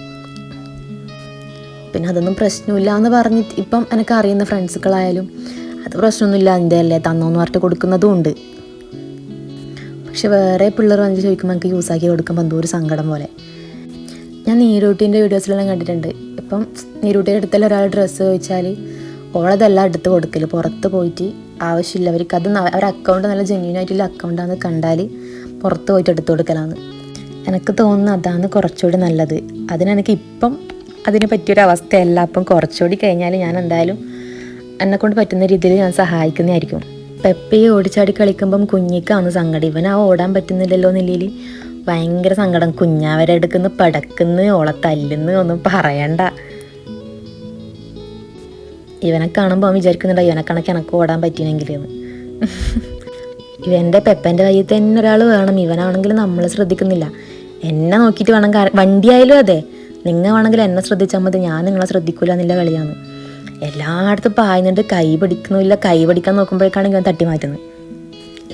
പിന്നെ അതൊന്നും പ്രശ്നമില്ല എന്ന് പറഞ്ഞിട്ട് ഇപ്പം എനിക്ക് അറിയുന്ന ഫ്രണ്ട്സുകളായാലും അത് പ്രശ്നമൊന്നുമില്ല എന്റെ അല്ലേ തന്നോന്ന് പറഞ്ഞിട്ട് കൊടുക്കുന്നതും ഉണ്ട്. പക്ഷെ വേറെ പിള്ളേർ വന്നിട്ട് ചോദിക്കുമ്പോൾ എനിക്ക് യൂസാക്കി കൊടുക്കുമ്പോൾ എന്തോ ഒരു സങ്കടം പോലെ. ഞാൻ നീരൂട്ടീന്റെ വീഡിയോസിലെല്ലാം കണ്ടിട്ടുണ്ട്. ഇപ്പം നീരൂട്ടിയുടെ അടുത്തുള്ള ഒരാൾ ഡ്രസ്സ് ചോദിച്ചാൽ ഓളതെല്ലാം എടുത്ത് കൊടുക്കൽ പുറത്ത് പോയിട്ട് ആവശ്യമില്ല അവർക്ക് അത് അവരുടെ അക്കൗണ്ട് നല്ല ജെന്യൂൻ ആയിട്ടുള്ള അക്കൗണ്ടാന്ന് കണ്ടാൽ പുറത്ത് പോയിട്ട് എടുത്ത് കൊടുക്കലാണ് എനിക്ക് തോന്നുന്നു അതാണ് കുറച്ചുകൂടി നല്ലത്. അതിനെനിക്ക് ഇപ്പം അതിന് പറ്റിയൊരു അവസ്ഥയല്ല. അപ്പം കുറച്ചുകൂടി കഴിഞ്ഞാൽ ഞാൻ എന്തായാലും എന്നെക്കൊണ്ട് പറ്റുന്ന രീതിയിൽ ഞാൻ സഹായിക്കുന്നതായിരിക്കും. പെപ്പയെ ഓടിച്ചാടി കളിക്കുമ്പം കുഞ്ഞിക്കാണ് സങ്കടം. ആ ഓടാൻ പറ്റുന്നില്ലല്ലോ എന്നുള്ളിൽ ഭയങ്കര സങ്കടം. കുഞ്ഞാവരെ എടുക്കുന്ന പടക്കുന്ന ഓളെ തല്ലുന്ന ഒന്നും പറയണ്ട. ഇവനെ കാണുമ്പോൾ അവൻ വിചാരിക്കുന്നുണ്ട് ഇവനെ കണക്ക് എനക്ക് ഓടാൻ പറ്റിയെങ്കിൽ എന്ന്. ഇവന്റെ പെപ്പന്റെ കയ്യിൽ തന്നെ ഒരാൾ വേണം. ഇവനാണെങ്കിൽ നമ്മൾ ശ്രദ്ധിക്കുന്നില്ല. എന്നെ നോക്കിയിട്ട് വേണം വണ്ടിയായാലും അതെ. നിങ്ങൾ വേണമെങ്കിൽ എന്നെ ശ്രദ്ധിച്ചാൽ മതി. ഞാൻ നിങ്ങളെ ശ്രദ്ധിക്കില്ല എന്നുള്ള കളിയാണ്. എല്ലായിടത്തും പായുന്നുണ്ട്. കൈ പിടിക്കുന്നില്ല. കൈ പിടിക്കാൻ നോക്കുമ്പോഴേക്കാണ് ഇവൻ തട്ടി മാറ്റുന്നത്.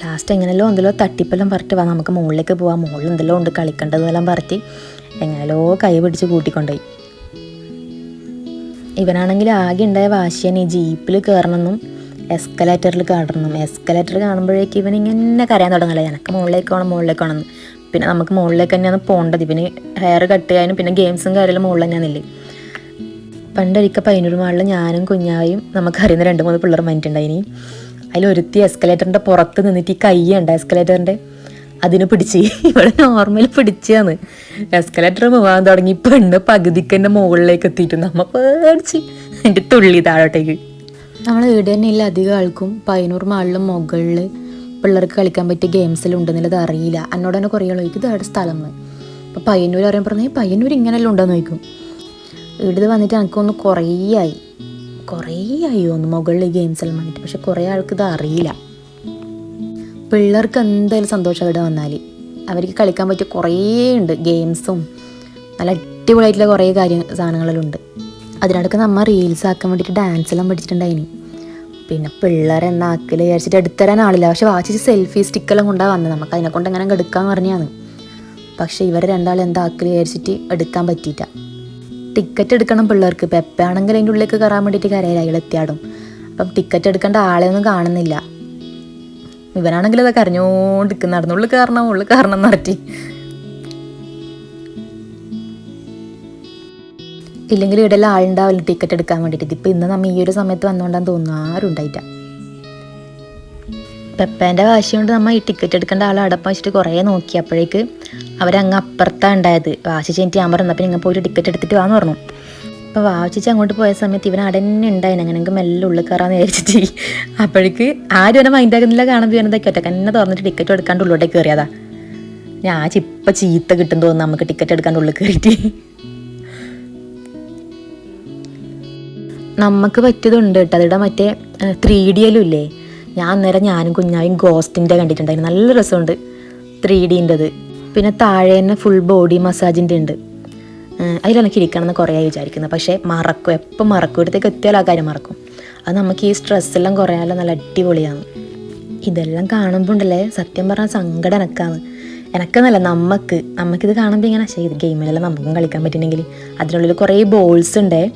ലാസ്റ്റ് എങ്ങനെയല്ലോ എന്തെല്ലോ തട്ടിപ്പെല്ലാം പറഞ്ഞിട്ട് വാ നമുക്ക് മുകളിലേക്ക് പോവാം. മുകളിൽ എന്തെല്ലോ ഉണ്ട് കളിക്കേണ്ടതെല്ലാം പറഞ്ഞിട്ട് എങ്ങനെയല്ലോ കൈ പിടിച്ച് കൂട്ടിക്കൊണ്ടുപോയി. ഇവനാണെങ്കിൽ ആകെ ഉണ്ടായ വാശിയാണ് ഈ ജീപ്പിൽ കയറണമെന്നും എസ്കലേറ്ററിൽ കയറണമെന്നും. എസ്കലേറ്റർ കാണുമ്പോഴേക്ക് ഇവൻ ഇങ്ങനെ കരയാൻ തുടങ്ങല എനിക്ക് മുകളിലേക്ക് വേണം മുകളിലേക്ക് വേണം പിന്നെ നമുക്ക് മുകളിലേക്ക് തന്നെയാണ് പോകേണ്ടത്. ഇവന് ഹെയർ കട്ട് ചെയ്യാനും പിന്നെ ഗെയിംസും കാര്യമെല്ലാം മുകളിൽ തന്നെയാണെന്നില്ലേ പണ്ടൊരിക്കൽ പയ്യന്നൂർ മാളിൽ ഞാനും കുഞ്ഞായും നമുക്കറിയുന്ന രണ്ട് മൂന്ന് പിള്ളേർ വന്നിട്ടുണ്ടായിനി. അതിൽ ഒരുത്തി എസ്കലേറ്ററിന്റെ പുറത്ത് നിന്നിട്ട് ഈ കൈ ഉണ്ട് എസ്കലേറ്ററിന്റെ അതിന് പിടിച്ച്. ഇവിടെ നോർമൽ പിടിച്ചാന്ന് എസ്കലേറ്റർ പോകാൻ തുടങ്ങി. പെണ്ണ് പകുതിക്ക് തന്നെ മുകളിലേക്ക് എത്തിയിട്ട് നമ്മ പേടിച്ച്. എന്റെ തുള്ളി താഴോട്ടേക്ക്. നമ്മളെ വീട് തന്നെ ഇല്ല. അധികം ആൾക്കും പതിനൂറ് മാളിലും മുകളിൽ പിള്ളേർക്ക് കളിക്കാൻ പറ്റിയ ഗെയിംസിലുണ്ടെന്നുള്ളത് അറിയില്ല. എന്നോട് തന്നെ കുറേ ആൾ ചോദിക്കും ഇത് എവിടെ സ്ഥലം? അപ്പൊ പയ്യന്നൂർ അറിയാൻ പറഞ്ഞാൽ പയ്യന്നൂർ ഇങ്ങനെയല്ല ഉണ്ടെന്ന് ചോദിക്കും. ഇവിടെ വന്നിട്ട് എനിക്കൊന്ന് കുറേ ആയി കുറേ ആയി ഒന്ന് മുകളിൽ ഗെയിംസ് എല്ലാം വന്നിട്ട്. പക്ഷെ കുറേ ആൾക്ക് ഇത് അറിയില്ല. പിള്ളേർക്ക് എന്തായാലും സന്തോഷം ഇവിടെ വന്നാൽ അവർക്ക് കളിക്കാൻ പറ്റിയ കുറേ ഉണ്ട് ഗെയിംസും നല്ല അടിപൊളിയായിട്ടുള്ള കുറേ കാര്യ സാധനങ്ങളെല്ലാം ഉണ്ട്. അതിനടക്ക് നമ്മൾ റീൽസ് ആക്കാൻ വേണ്ടിയിട്ട് ഡാൻസ് എല്ലാം പഠിച്ചിട്ടുണ്ടായിനി. പിന്നെ പിള്ളേരെ എന്നാക്കൽ വിചാരിച്ചിട്ട് എടുത്തരാൻ ആളില്ല. പക്ഷെ വാച്ചിച്ച് സെൽഫി സ്റ്റിക്കെല്ലാം കൊണ്ടാണ് വന്നത് നമുക്ക് അതിനെ കൊണ്ട് എങ്ങനെ എടുക്കാൻ പറഞ്ഞാണ് പക്ഷെ ഇവരെ എന്താ എന്താക്കൽ വിചാരിച്ചിട്ട് എടുക്കാൻ പറ്റിയിട്ട ടിക്കറ്റ് എടുക്കണം പിള്ളേർക്ക്. പെപ്പാണെങ്കിൽ അതിന്റെ ഉള്ളിലേക്ക് കയറാൻ വേണ്ടിയിട്ട് കരയിലായി എത്തിയാടും അപ്പം ടിക്കറ്റ് എടുക്കേണ്ട ആളെയൊന്നും കാണുന്നില്ല. ഇവനാണെങ്കിൽ അതൊക്കെ അറിഞ്ഞോണ്ടിരിക്കുന്ന നടന്നു ഉള്ളു കാരണം ഉള്ളു കാരണം പറഞ്ഞിട്ട്. ഇല്ലെങ്കിൽ ഇവിടെ എല്ലാം ആളുണ്ടാവില്ല ടിക്കറ്റ് എടുക്കാൻ വേണ്ടിയിട്ട്. ഇതിപ്പോൾ ഇന്ന് നമ്മ ഈ ഒരു സമയത്ത് വന്നുകൊണ്ടാന്ന് തോന്നുന്നു ആരും ഉണ്ടായിട്ട പെപ്പേന്റെ വാശി കൊണ്ട് നമ്മ ഈ ടിക്കറ്റ് എടുക്കേണ്ട ആളെ അടപ്പം വെച്ചിട്ട് കുറേ നോക്കി. അപ്പോഴേക്ക് അവരങ്ങ് അപ്പുറത്താണ് ഉണ്ടായത്. വാശി ചെന്നിട്ട് ഞാൻ പറഞ്ഞു അപ്പം നിങ്ങൾ പോയിട്ട് ടിക്കറ്റ് എടുത്തിട്ട് വാന്ന് പറഞ്ഞു. അപ്പോൾ വാശിച്ച് അങ്ങോട്ട് പോയ സമയത്ത് ഇവൻ അടന്നെ ഉണ്ടായിരുന്നു അങ്ങനെ എനിക്ക് മെല്ലെ ഉള്ളിൽ കയറാന്ന് വിചാരിച്ചിട്ട്. അപ്പോഴേക്ക് ആരും എന്നെ മൈൻഡാക്കുന്നില്ല കാണുമ്പോൾ ഇവനെന്തൊക്കെ ഒറ്റ എന്നെ തുറന്നിട്ട് ടിക്കറ്റ് എടുക്കാണ്ട് ഉള്ളിലോട്ടേക്ക് കയറിയതാ. ഞാൻ ചിപ്പ ചീത്ത കിട്ടും തോന്നുന്നു നമുക്ക് ടിക്കറ്റ് എടുക്കാണ്ട് ഉള്ളിൽ കയറിയിട്ട്. നമുക്ക് പറ്റിയതുണ്ട് കേട്ടോ. അതിവിടെ മറ്റേ ത്രീ ഡി എല്ലും ഇല്ലേ? ഞാൻ അന്നേരം ഞാനും കുഞ്ഞായും ഗോസ്റ്റിന്റെ കണ്ടിട്ടുണ്ടായിരുന്നു. നല്ല രസമുണ്ട് ത്രീ ഡീന്റെത് പിന്നെ താഴെ തന്നെ ഫുൾ ബോഡി മസാജിന്റെ ഉണ്ട്. ഏഹ് അതിലെനിക്ക് ഇരിക്കണം എന്ന് കുറേ വിചാരിക്കുന്നത്. പക്ഷേ മറക്കും. എപ്പം മറക്കും? ഇവിടത്തേക്ക് എത്തിയാലും ആ കാര്യം മറക്കും. അത് നമുക്ക് ഈ സ്ട്രെസ്സെല്ലാം കുറയാനുള്ള നല്ല അടിപൊളിയാണ്. ഇതെല്ലാം കാണുമ്പോൾ ഉണ്ടല്ലേ സത്യം പറഞ്ഞാൽ സങ്കടം എനക്കാണ്. എനക്കെന്നല്ല നമുക്ക് നമുക്കിത് കാണുമ്പോൾ ഇങ്ങനെ ചെയ്ത് ഗെയിമിലെല്ലാം നമുക്കും കളിക്കാൻ പറ്റുന്നെങ്കിൽ അതിനുള്ളിൽ കുറേ ബോൾസ് ഉണ്ട്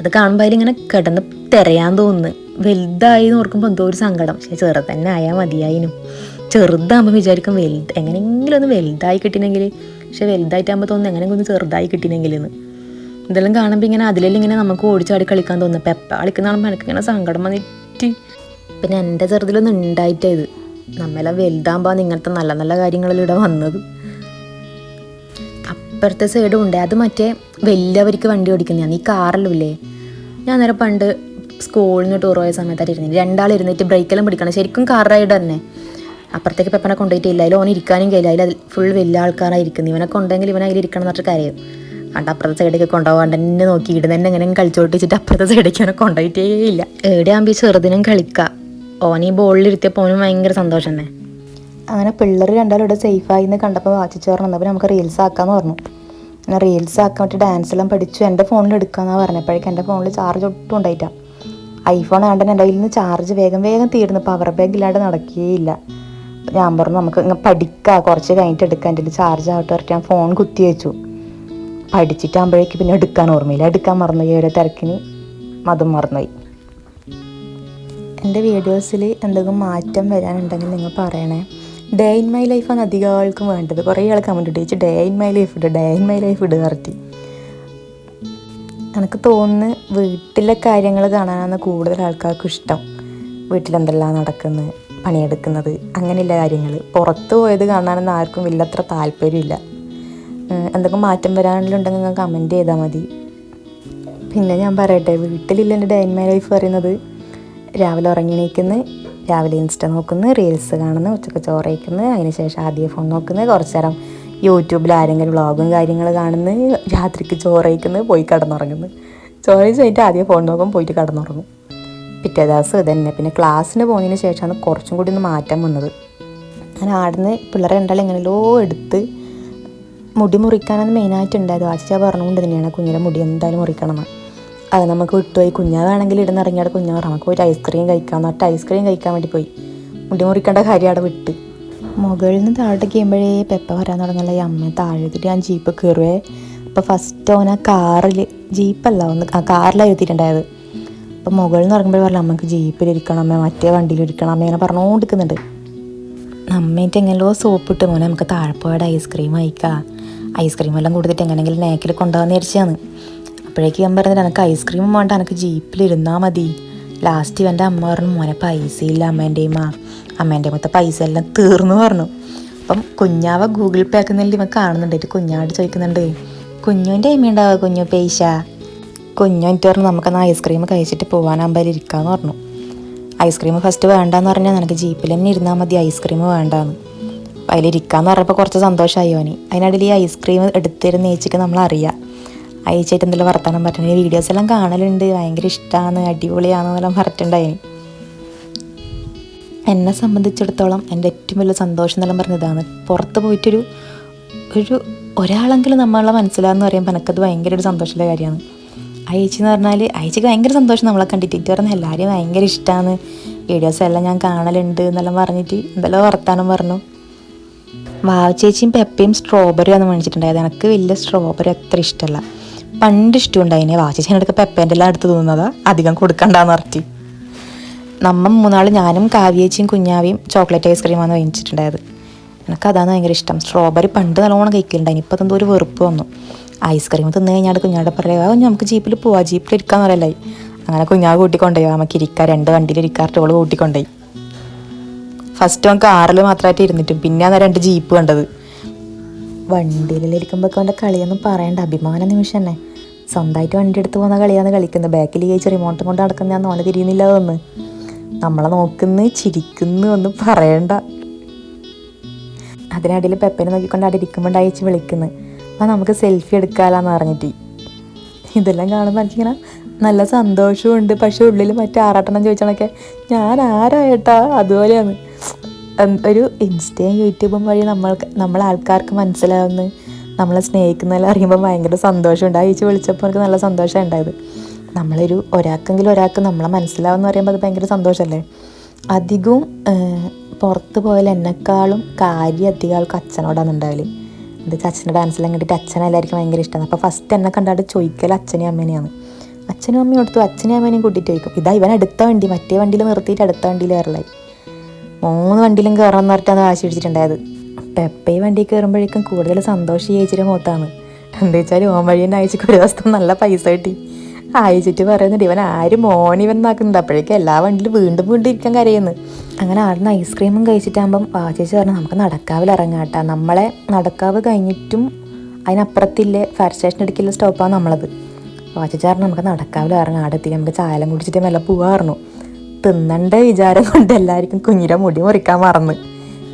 അത് കാണുമ്പോൾ അതിലിങ്ങനെ കിടന്ന് തിരയാൻ തോന്നുന്നു. വലുതായി എന്ന് ഓർക്കുമ്പോൾ എന്തോ ഒരു സങ്കടം. പക്ഷേ ചെറുതന്നെ ആയാൽ മതിയായിനും. ചെറുതാകുമ്പോൾ വിചാരിക്കും വലുത് എങ്ങനെയെങ്കിലും ഒന്ന് വലുതായി കിട്ടിനെങ്കിൽ പക്ഷെ വലുതായിട്ടാകുമ്പോൾ തോന്നുന്നു എങ്ങനെ ഒന്ന് ചെറുതായി കിട്ടിനെങ്കിൽ എന്ന് ഇതെല്ലാം കാണുമ്പോൾ ഇങ്ങനെ അതിലെല്ലാം ഇങ്ങനെ നമുക്ക് ഓടിച്ചാടി കളിക്കാൻ തോന്നുന്നു. പെപ്പ കളിക്കുന്ന കാണുമ്പോൾ എനിക്ക് ഇങ്ങനെ സങ്കടം വന്നിട്ട്. പിന്നെ എന്റെ ചെറുതിലൊന്നും ഉണ്ടായിട്ടേ ഇത്. നമ്മെല്ലാം വലുതാകുമ്പോൾ ഇങ്ങനത്തെ നല്ല നല്ല കാര്യങ്ങളിലൂടെ വന്നത്. അപ്പുറത്തെ സൈഡും ഉണ്ട്. അത് മറ്റേ വലിയവർക്ക് വണ്ടി ഓടിക്കുന്നതാണ് ഈ കാറെല്ലാം ഇല്ലേ? ഞാൻ നേരെ പണ്ട് സ്കൂളിൽ നിന്ന് ടൂർ പോയ സമയത്തായിട്ട് ഇരുന്നിട്ട് രണ്ടാൾ ഇരുന്നിട്ട് ബ്രേക്കെല്ലാം പിടിക്കണം. ശരിക്കും കാർ റൈഡ് തന്നെ. അപ്പുറത്തേക്ക് പെപ്പനെ കൊണ്ടുപോയിട്ടില്ല. അതിൽ ഓൻ ഇരിക്കാനും കഴിയില്ല. അതിൽ ഫുൾ വലിയ ആൾക്കാരാണ് ഇരിക്കുന്നത്. ഇവനെ കൊണ്ടെങ്കിൽ ഇവൻ അതിൽ ഇരിക്കണം എന്ന് പറഞ്ഞിട്ട് കരയും. കണ്ട അപ്പുറത്തെ സൈഡേക്ക് കൊണ്ടുപോകാണ്ട് തന്നെ നോക്കി. ഇടുന്ന തന്നെ എങ്ങനെ കളിച്ചോട്ടിച്ചിട്ട് അപ്പുറത്തെ സൈഡേക്ക് അവനെ കൊണ്ടുപോയിട്ടേ ഇല്ല. എവിടെ ആകുമ്പോൾ ഈ ചെറുതിനും കളിക്കുക ഓൻ ഈ ബോളിൽ ഇരുത്തിയപ്പോൾ ഓനും ഭയങ്കര സന്തോഷം തന്നെ. അങ്ങനെ പിള്ളേർ രണ്ടാളും ഇവിടെ സേഫായി എന്ന് കണ്ടപ്പോൾ വാച്ചിച്ച് പറഞ്ഞു. അപ്പോൾ നമുക്ക് റീൽസ് ആക്കാമെന്ന് പറഞ്ഞു. അങ്ങനെ റീൽസ് ആക്കാൻ വേണ്ടി ഡാൻസ് എല്ലാം പഠിച്ചു. എന്റെ ഫോണിൽ എടുക്കാമെന്നാണ് പറഞ്ഞപ്പോഴേക്കും എന്റെ ഫോണിൽ ചാർജ് ഒട്ടും ഉണ്ടായിട്ടാണ് ഐഫോൺ ആണ്ട് എന്റെ കയ്യിൽ നിന്ന് ചാർജ് വേഗം വേഗം തീർന്നു. പവർ ബാങ്ക് ഇല്ലാണ്ട് നടക്കുകയില്ല. ഞാൻ പറഞ്ഞു നമുക്ക് ഇങ്ങനെ പഠിക്കാം കുറച്ച് കഴിഞ്ഞിട്ട് എടുക്കാൻ. എന്റെ ചാർജ് ആവട്ടെ പറഞ്ഞിട്ട് ഞാൻ ഫോൺ കുത്തി വെച്ചു. പഠിച്ചിട്ടാകുമ്പോഴേക്ക് പിന്നെ എടുക്കാൻ ഓർമ്മയില്ല. എടുക്കാൻ മറന്നുപോയി ഓരോ തിരക്കിന്. മതം മറന്നുപോയി. എന്റെ വീഡിയോസിൽ എന്തെങ്കിലും മാറ്റം വരാനുണ്ടെങ്കിൽ നിങ്ങൾ പറയണേ. ഡേ ഇൻ മൈ ലൈഫാണ് അധികം ആൾക്കും വേണ്ടത്. കുറേ ആൾ കമന്റ് ഇട്ട്. ഡേ ഇൻ മൈ ലൈഫ് ഇട് ഡേ ഇൻ മൈ ലൈഫ് ഇട് കറക്റ്റ് എനിക്ക് തോന്നുന്നു വീട്ടിലെ കാര്യങ്ങൾ കാണാനാണ് കൂടുതൽ ആൾക്കാർക്കും ഇഷ്ടം. വീട്ടിലെന്തെല്ലാം നടക്കുന്നത് പണിയെടുക്കുന്നത്. അങ്ങനെയുള്ള കാര്യങ്ങൾ. പുറത്ത് പോയത് കാണാനൊന്നും ആർക്കും വലിയത്ര താല്പര്യമില്ല. എന്തൊക്കെ മാറ്റം വരാനുണ്ടെങ്കിൽ നിങ്ങൾ കമന്റ് ചെയ്താൽ മതി. പിന്നെ ഞാൻ പറയട്ടെ വീട്ടിലില്ല എന്റെ ഡൈൻ മൈ ലൈഫ് പറയുന്നത്. രാവിലെ ഉറങ്ങി എണീക്കുന്നു രാവിലെ ഇൻസ്റ്റ നോക്കുന്നു റീൽസ് കാണുന്നു ഉച്ചയ്ക്ക് ചോറ് കഴിക്കുന്നു അതിന് ശേഷം ആദ്യം ഫോൺ നോക്കുന്നു കുറച്ച് നേരം യൂട്യൂബിൽ ആരെങ്കിലും വ്ളോഗും കാര്യങ്ങൾ കാണുന്നു രാത്രിക്ക് ചോറ് കഴിക്കുന്നു പോയി കിടന്നുറങ്ങുന്നു. ചോറ് കഴിഞ്ഞിട്ട് ആദ്യം ഫോൺ നോക്കും പോയിട്ട് കിടന്നുറങ്ങും. പിറ്റേ ദിവസം ഇത് തന്നെ പിന്നെ ക്ലാസ്സിന് പോകുന്നതിന് ശേഷമാണ് കുറച്ചും കൂടി ഒന്ന് മാറ്റം വന്നത്. ഞാൻ ആടുന്ന് പിള്ളേരെ രണ്ടാളും എങ്ങനെയല്ലോ എടുത്ത് മുടി മുറിക്കാനാണ് മെയിനായിട്ട് ഉണ്ടായത്. ആഴ്ച പറഞ്ഞുകൊണ്ട് തന്നെയാണ് കുഞ്ഞിന്റെ മുടി എന്തായാലും മുറിക്കണം അത് നമുക്ക് വിട്ടുപോയി. കുഞ്ഞാ വേണമെങ്കിൽ ഇടുന്ന് ഇറങ്ങിയാൽ കുഞ്ഞാ പറഞ്ഞു. നമുക്ക് പോയിട്ട് ഐസ്ക്രീം കഴിക്കാമെന്ന് പറഞ്ഞിട്ട് ഐസ്ക്രീം കഴിക്കാൻ വേണ്ടി പോയി. മുടി മുറിക്കേണ്ട കാര്യം അവിടെ വിട്ട്. മുകളിൽ നിന്ന് താഴോട്ടേക്ക് ചെയ്യുമ്പോഴേ പെപ്പ വരാൻ തുടങ്ങിയുള്ള ഈ അമ്മ താഴെത്തിട്ട് ഞാൻ ജീപ്പ് കയറുവേ. അപ്പോൾ ഫസ്റ്റ് ഓന കാറിൽ ജീപ്പല്ല ഒന്ന് ആ കാറിലാണ് എത്തിയിട്ടുണ്ടായത് അപ്പോൾ മുകളിൽ നിന്ന് ഇറങ്ങുമ്പോൾ പറഞ്ഞു അമ്മയ്ക്ക് ജീപ്പിലിരിക്കണം അമ്മ മറ്റേ വണ്ടിയിലിരിക്കണം അമ്മ ഇങ്ങനെ പറഞ്ഞുകൊണ്ടിരിക്കുന്നുണ്ട് അമ്മേറ്റ് എങ്ങനെയോ സോപ്പിട്ട് മോനെ നമുക്ക് താഴെ പോയിട്ട് ഐസ്ക്രീം അയക്കാം ഐസ്ക്രീം എല്ലാം കൊടുത്തിട്ട് എങ്ങനെയെങ്കിലും നേക്കിൽ കൊണ്ടുപോകാമെന്ന് വിചാരിച്ചാണ്. അപ്പോഴേക്ക് ഞാൻ പറഞ്ഞത് എനിക്ക് ഐസ്ക്രീമും വേണ്ട എനിക്ക് ജീപ്പിലിരുന്നാൽ മതി. ലാസ്റ്റ് ഇവന്റെ അമ്മ പറഞ്ഞു മോനെ പൈസ ഇല്ല അമ്മേന്റെയും ആ അമ്മേന്റെ മൊത്തം പൈസ എല്ലാം തീർന്നു പറഞ്ഞു. അപ്പം കുഞ്ഞാവ ഗൂഗിൾ പേ ആക്കുന്നതിൽ ഇവൻ കാണുന്നുണ്ട്. കുഞ്ഞാട് ചോദിക്കുന്നുണ്ട് കുഞ്ഞുവിന്റെ അമ്മ ഉണ്ടാവുക കുഞ്ഞു പേശ കുഞ്ഞു എനിക്ക് പറഞ്ഞു നമുക്കന്ന് ഐസ്ക്രീം കഴിച്ചിട്ട് പോകാനാകുമ്പോൾ ഇരിക്കാമെന്ന് പറഞ്ഞു. ഐസ്ക്രീം ഫസ്റ്റ് വേണ്ടാന്ന് പറഞ്ഞാൽ നിനക്ക് ജീപ്പിൽ തന്നെ ഇരുന്നാൽ മതി ഐസ്ക്രീം വേണ്ടാന്ന്. അതിലിരിക്കാന്ന് പറഞ്ഞപ്പോൾ കുറച്ച് സന്തോഷമായി ഓനി. അതിനിടയിൽ ഈ ഐസ്ക്രീം എടുത്തിരുന്ന് ഏച്ചിക്ക് നമ്മൾ അറിയാം അയച്ചായിട്ട് എന്തെങ്കിലും വർത്താനം പറഞ്ഞു വീഡിയോസ് എല്ലാം കാണലുണ്ട്. ഭയങ്കര ഇഷ്ടമാണ് അടിപൊളിയാണെന്നെല്ലാം പറഞ്ഞിട്ടുണ്ടായി എന്നെ സംബന്ധിച്ചിടത്തോളം എന്റെ ഏറ്റവും വലിയ സന്തോഷം എന്നെല്ലാം പറഞ്ഞതാണ് പുറത്ത് പോയിട്ടൊരു ഒരു ഒരാളെങ്കിലും നമ്മളെ മനസ്സിലാകുന്ന പറയുമ്പോൾ എനിക്കത് ഭയങ്കര ഒരു സന്തോഷമുള്ള കാര്യമാണ്. അയച്ചി എന്ന് പറഞ്ഞാൽ അയച്ചിക്ക് ഭയങ്കര സന്തോഷം നമ്മളെ കണ്ടിട്ട്. പറഞ്ഞാൽ എല്ലാവരും ഭയങ്കര ഇഷ്ടമാണ് വീഡിയോസ് എല്ലാം ഞാൻ കാണലുണ്ട് എന്നെല്ലാം പറഞ്ഞിട്ട് എന്തെല്ലാം വർത്താനം പറഞ്ഞു. വാവ ചേച്ചിയും പെപ്പയും സ്ട്രോബെറി ആണ് മേടിച്ചിട്ടുണ്ടായത് എനിക്ക് വലിയ സ്ട്രോബെറി അത്ര ഇഷ്ടമല്ല പണ്ട് ഇഷ്ടമുണ്ടായിനെ വാവ ചേച്ചി എന്റെ പെപ്പേന്റെ എല്ലാം അടുത്ത് തോന്നുന്നതാ. അധികം കൊടുക്കണ്ടെന്ന് പറഞ്ഞിട്ട്. നമ്മ മൂന്നാൾ ഞാനും കാവ്യേച്ചിയും കുഞ്ഞാവിയും ചോക്ലേറ്റ് ഐസ്ക്രീമാണ് മേടിച്ചിട്ടുണ്ടായത്. എനിക്ക് അതാണ് ഭയങ്കര ഇഷ്ടം. സ്ട്രോബെറി പണ്ട് നല്ലോണം കഴിക്കലുണ്ടായി ഇപ്പോൾ എന്തോ ഒരു വെറുപ്പ് വന്നു. ഐസ്ക്രീം തിന്നു കഴിഞ്ഞാൽ കുഞ്ഞാടെ പറയുക നമുക്ക് ജീപ്പിൽ പോവാം ജീപ്പിൽ ഇരിക്കാന്ന് പറയലായി. അങ്ങനെ കുഞ്ഞാവ് കൂട്ടിക്കൊണ്ടുപോയി നമുക്ക് ഇരിക്കാം രണ്ട് വണ്ടിയിൽ ഇരിക്കാറ് ടോൾ കൂട്ടിക്കൊണ്ടുപോയി. ഫസ്റ്റ് നമുക്ക് ആറിൽ മാത്രമായിട്ട് ഇരുന്നിട്ടും പിന്നെയാണ് രണ്ട് ജീപ്പ് കണ്ടത്. വണ്ടിയിലിരിക്കുമ്പോൾ അവന്റെ കളിയൊന്നും പറയേണ്ട അഭിമാന നിമിഷം തന്നെ. സ്വന്തമായിട്ട് വണ്ടി എടുത്ത് പോകുന്ന കളിയാണ് കളിക്കുന്നത്. ബാക്കിൽ കഴിച്ച് റിമോട്ടും കൊണ്ട് നടക്കുന്ന ഞാൻ നോല തിരിയുന്നില്ല ഒന്ന് നമ്മളെ നോക്കുന്നു ചിരിക്കുന്നു ഒന്നും പറയണ്ട. അതിനിടയിൽ പെപ്പനെ നോക്കിക്കൊണ്ട് അവിടെ ഇരിക്കുമ്പോൾ അയച്ച് വിളിക്കുന്നു. അപ്പം നമുക്ക് സെൽഫി എടുക്കാമെന്ന് പറഞ്ഞിട്ട്. ഇതെല്ലാം കാണുമ്പോൾ എനിക്കിങ്ങനെ നല്ല സന്തോഷമുണ്ട് പക്ഷെ ഉള്ളിൽ മറ്റേ ആറാട്ടണം ചോദിച്ചാണൊക്കെ ഞാൻ ആരായേട്ടാ അതുപോലെയാണ്. ഒരു ഇൻസ്റ്റയും യൂട്യൂബും വഴി നമ്മൾക്ക് നമ്മളെ ആൾക്കാർക്ക് മനസ്സിലാവുന്നു നമ്മളെ സ്നേഹിക്കുന്നതെല്ലാം അറിയുമ്പോൾ ഭയങ്കര സന്തോഷമുണ്ട്. ആ ചേച്ചി വിളിച്ചപ്പോൾ എനിക്ക് നല്ല സന്തോഷമാണ് ഉണ്ടായത്. നമ്മളൊരു ഒരാൾക്കെങ്കിലും ഒരാൾക്ക് നമ്മളെ മനസ്സിലാവുമെന്ന് പറയുമ്പോൾ അത് ഭയങ്കര സന്തോഷമല്ലേ അധികവും പുറത്ത് പോയാൽ എന്നെക്കാളും കാര്യം അധികം ആൾക്ക് അച്ഛനോടാണ് ഉണ്ടാവൽ. വെച്ചാൽ അച്ഛന്റെ ഡാൻസിലും കണ്ടിട്ട് അച്ഛനെല്ലാവർക്കും ഭയങ്കര ഇഷ്ടമാണ് അപ്പോൾ ഫസ്റ്റ് എന്നെ കണ്ടായിട്ട് ചോദിക്കൽ അച്ഛനെയും അമ്മേനെയാണ്. അച്ഛനും അമ്മയും കൊടുത്തു അച്ഛനും അമ്മേനെയും കൂട്ടിയിട്ട് ചോദിക്കും ഇതാ ഇവൻ അടുത്ത വണ്ടി മറ്റേ വണ്ടിയിൽ നിർത്തിയിട്ട് അടുത്ത വണ്ടിയിൽ കയറലായി മൂന്ന് വണ്ടിയിലും കയറാൻ പറഞ്ഞിട്ടാണ് വാശി പിടിച്ചിട്ടുണ്ടായത്. പെപ്പ വണ്ടി കയറുമ്പോഴേക്കും കൂടുതൽ സന്തോഷം ചേച്ചിയുടെ മുഖത്താണ്. എന്താ വെച്ചാൽ ഓൻ വഴി തന്നെ അയച്ചിട്ട് ഒരു ദിവസം നല്ല പൈസ കിട്ടി. അയച്ചിട്ട് പറയുന്നുണ്ട്. ഇവൻ ആരും? മോണിവൻ എന്നാക്കുന്നുണ്ട് അപ്പോഴേക്കും എല്ലാ വണ്ടിയിലും വീണ്ടും വീണ്ടും ഇരിക്കാൻ കരയുന്നു. അങ്ങനെ ആടുന്ന ഐസ്ക്രീമും കഴിച്ചിട്ടാകുമ്പം വാചേച്ചി പറഞ്ഞു നമുക്ക് നടക്കാവിൽ ഇറങ്ങാട്ടാ നമ്മളെ നടക്കാവ് കഴിഞ്ഞിട്ടും അതിനപ്പുറത്തില്ലേ? ഫയർ സ്റ്റേഷൻ ഇടയ്ക്കുള്ള സ്റ്റോപ്പാണ് നമ്മളത്. വാചിച്ചാറിന് നമുക്ക് നടക്കാവിൽ ഇറങ്ങാം. അവിടെ എത്തി. നമുക്ക് ചായലം കുടിച്ചിട്ട് മെല്ലെ പോവാറുന്നു തിന്നണ്ട വിചാരം കൊണ്ട് എല്ലാവർക്കും കുഞ്ഞിരെ മുടി മുറിക്കാൻ മറന്ന്.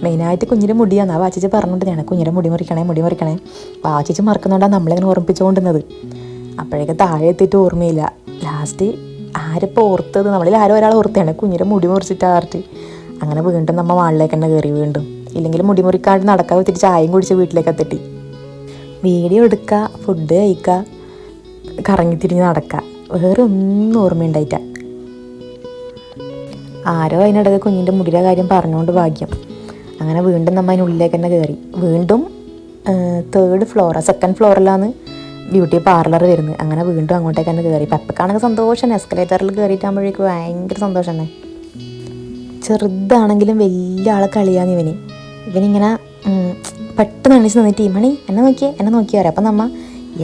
മെയിനായിട്ട് കുഞ്ഞിരെ മുടിയാണ് ആ വാച്ചിച്ച് പറഞ്ഞുകൊണ്ട് ഞാൻ കുഞ്ഞിരെ മുടി മുറിക്കണേ മുടി മുറിക്കണേ. വാച്ചിച്ച് മറക്കുന്നതുകൊണ്ടാണ് നമ്മളിങ്ങനെ ഓർമ്മിപ്പിച്ചുകൊണ്ടിരുന്നത് അപ്പോഴേക്ക് താഴെ എത്തിയിട്ട് ഓർമ്മയില്ല. ലാസ്റ്റ് ആരിപ്പോൾ ഓർത്തത്? നമ്മളിൽ ആരോ ഒരാൾ ഓർത്താണ് കുഞ്ഞിരെ മുടി മുറിച്ചിട്ട് ആർട്ടി അങ്ങനെ വീണ്ടും നമ്മൾ വാളിലേക്ക് തന്നെ കയറി വീണ്ടും. ഇല്ലെങ്കിൽ മുടി മുറിക്കാണ്ട് നടക്കാൻ വെച്ചിട്ട് ചായയും കുടിച്ച് വീട്ടിലേക്ക് എത്തിട്ടി. വീഡിയോ എടുക്കുക ഫുഡ് കഴിക്കുക കറങ്ങി തിരിഞ്ഞ് നടക്കുക വേറെ ഒന്നും ഓർമ്മയുണ്ടായിട്ട. ആരോ അതിനിടയ്ക്ക് കുഞ്ഞിന്റെ മുടിയുടെ കാര്യം പറഞ്ഞുകൊണ്ട് ഭാഗ്യം. അങ്ങനെ വീണ്ടും നമ്മൾ അതിനുള്ളിലേക്ക് തന്നെ കയറി വീണ്ടും തേർഡ് ഫ്ലോറാണ് സെക്കൻഡ് ഫ്ലോറിലാണ് ബ്യൂട്ടി പാർലർ വരുന്നത് അങ്ങനെ വീണ്ടും അങ്ങോട്ടേക്ക് തന്നെ കയറി പെപ്പക്കാണെങ്കിൽ സന്തോഷം. എസ്കലേറ്ററിൽ കയറിയിട്ടാകുമ്പോഴേക്ക് ഭയങ്കര സന്തോഷം തന്നെ ചെറുതാണെങ്കിലും വലിയ ആളെ കളിയാന്ന് ഇവന്. ഇവനിങ്ങനെ പെട്ടെന്ന് എണീച്ച് നിന്നിട്ട് മണി എന്നെ നോക്കിയേ എന്നെ നോക്കിയാ പറയാം. അപ്പം നമ്മ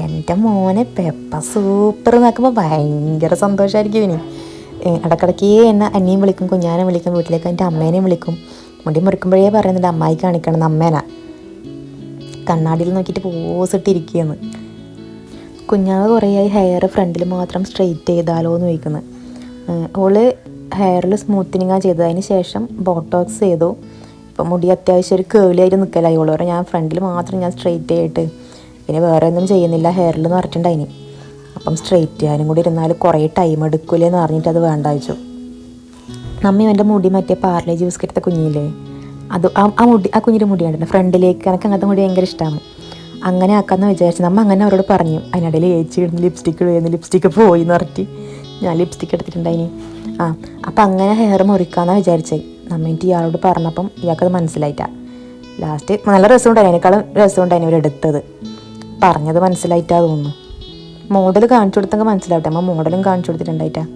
എന്റെ മോനെ പെപ്പ സൂപ്പർ നോക്കുമ്പോൾ ഭയങ്കര സന്തോഷമായിരിക്കും ഇവന്. ഇടക്കിടയ്ക്ക് എന്നെ അനിയും വിളിക്കും കുഞ്ഞാനെ വിളിക്കും വീട്ടിലേക്ക് എന്റെ അമ്മേനെയും വിളിക്കും. മുടി മുറിക്കുമ്പോഴേ പറയുന്നുണ്ട് അമ്മായി കാണിക്കണം അമ്മേനാ. കണ്ണാടിയിൽ നോക്കിയിട്ട് പോസ് ഇട്ടിരിക്കുകയെന്ന് കുഞ്ഞാവ് കുറേയായി ഹെയർ ഫ്രണ്ടിൽ മാത്രം സ്ട്രെയിറ്റ് ചെയ്താലോ എന്ന് ചോദിക്കുന്നത് ഓൾ ഹെയറിൽ സ്മൂത്തനിങ് ചെയ്തതിന് ശേഷം ബോട്ടോക്സ് ചെയ്തു. ഇപ്പം മുടി അത്യാവശ്യം ഒരു കേളിയായിട്ട് നിൽക്കലായി ഓൾ. ഞാൻ ഫ്രണ്ടിൽ മാത്രം ഞാൻ സ്ട്രെയിറ്റ് ചെയ്തിട്ട് പിന്നെ വേറെ ഒന്നും ചെയ്യുന്നില്ല. ഹെയറിൽ എന്ന് പറഞ്ഞിട്ടുണ്ടായിനി അപ്പം സ്ട്രെയിറ്റ് ചെയ്യാനും കൂടി ഇരുന്നാൽ കുറേ ടൈം എടുക്കില്ലേ എന്ന് പറഞ്ഞിട്ട് അത് വേണ്ട വെച്ചു. നമ്മി എന്റെ മുടി മറ്റേ പാർലേജ് ജ്യൂസ് എടുത്ത കുഞ്ഞില്ലേ? അത് ആ ആ മുടി ആ കുഞ്ഞിന്റെ മുടി കണ്ടിട്ടുണ്ട് ഫ്രണ്ടിലേക്ക് എനിക്ക് അങ്ങനത്തെ മുടി ഭയങ്കര ഇഷ്ടമാണ് അങ്ങനെ ആക്കാമെന്ന് വിചാരിച്ചു. നമ്മൾ അങ്ങനെ അവരോട് പറഞ്ഞു. അതിനിടയിൽ ഏച്ചി ഇടുന്ന ലിപ്സ്റ്റിക്ക് ഇടുന്നു ലിപ്സ്റ്റിക്ക് പോയി എന്ന് പറഞ്ഞിട്ട്. ഞാൻ ലിപ്സ്റ്റിക്ക് എടുത്തിട്ടുണ്ടായിനി. ആ അപ്പം അങ്ങനെ ഹെയർ മുറിക്കാമെന്നാണ് വിചാരിച്ചത് നമ്മ എനിക്ക് ഇയാളോട് പറഞ്ഞപ്പം ഇയാൾക്കത് മനസ്സിലായിട്ടാ. ലാസ്റ്റ് നല്ല രസമുണ്ടായി അതിനേക്കാളും രസമുണ്ടായി ഇവരെടുത്തത് പറഞ്ഞത് മനസ്സിലായിട്ടാ തോന്നുന്നു. മോഡൽ കാണിച്ചു കൊടുത്തെങ്കിൽ മനസ്സിലാവട്ടെ. അമ്മ മോഡലും കാണിച്ചു കൊടുത്തിട്ടുണ്ടായിട്ടാ.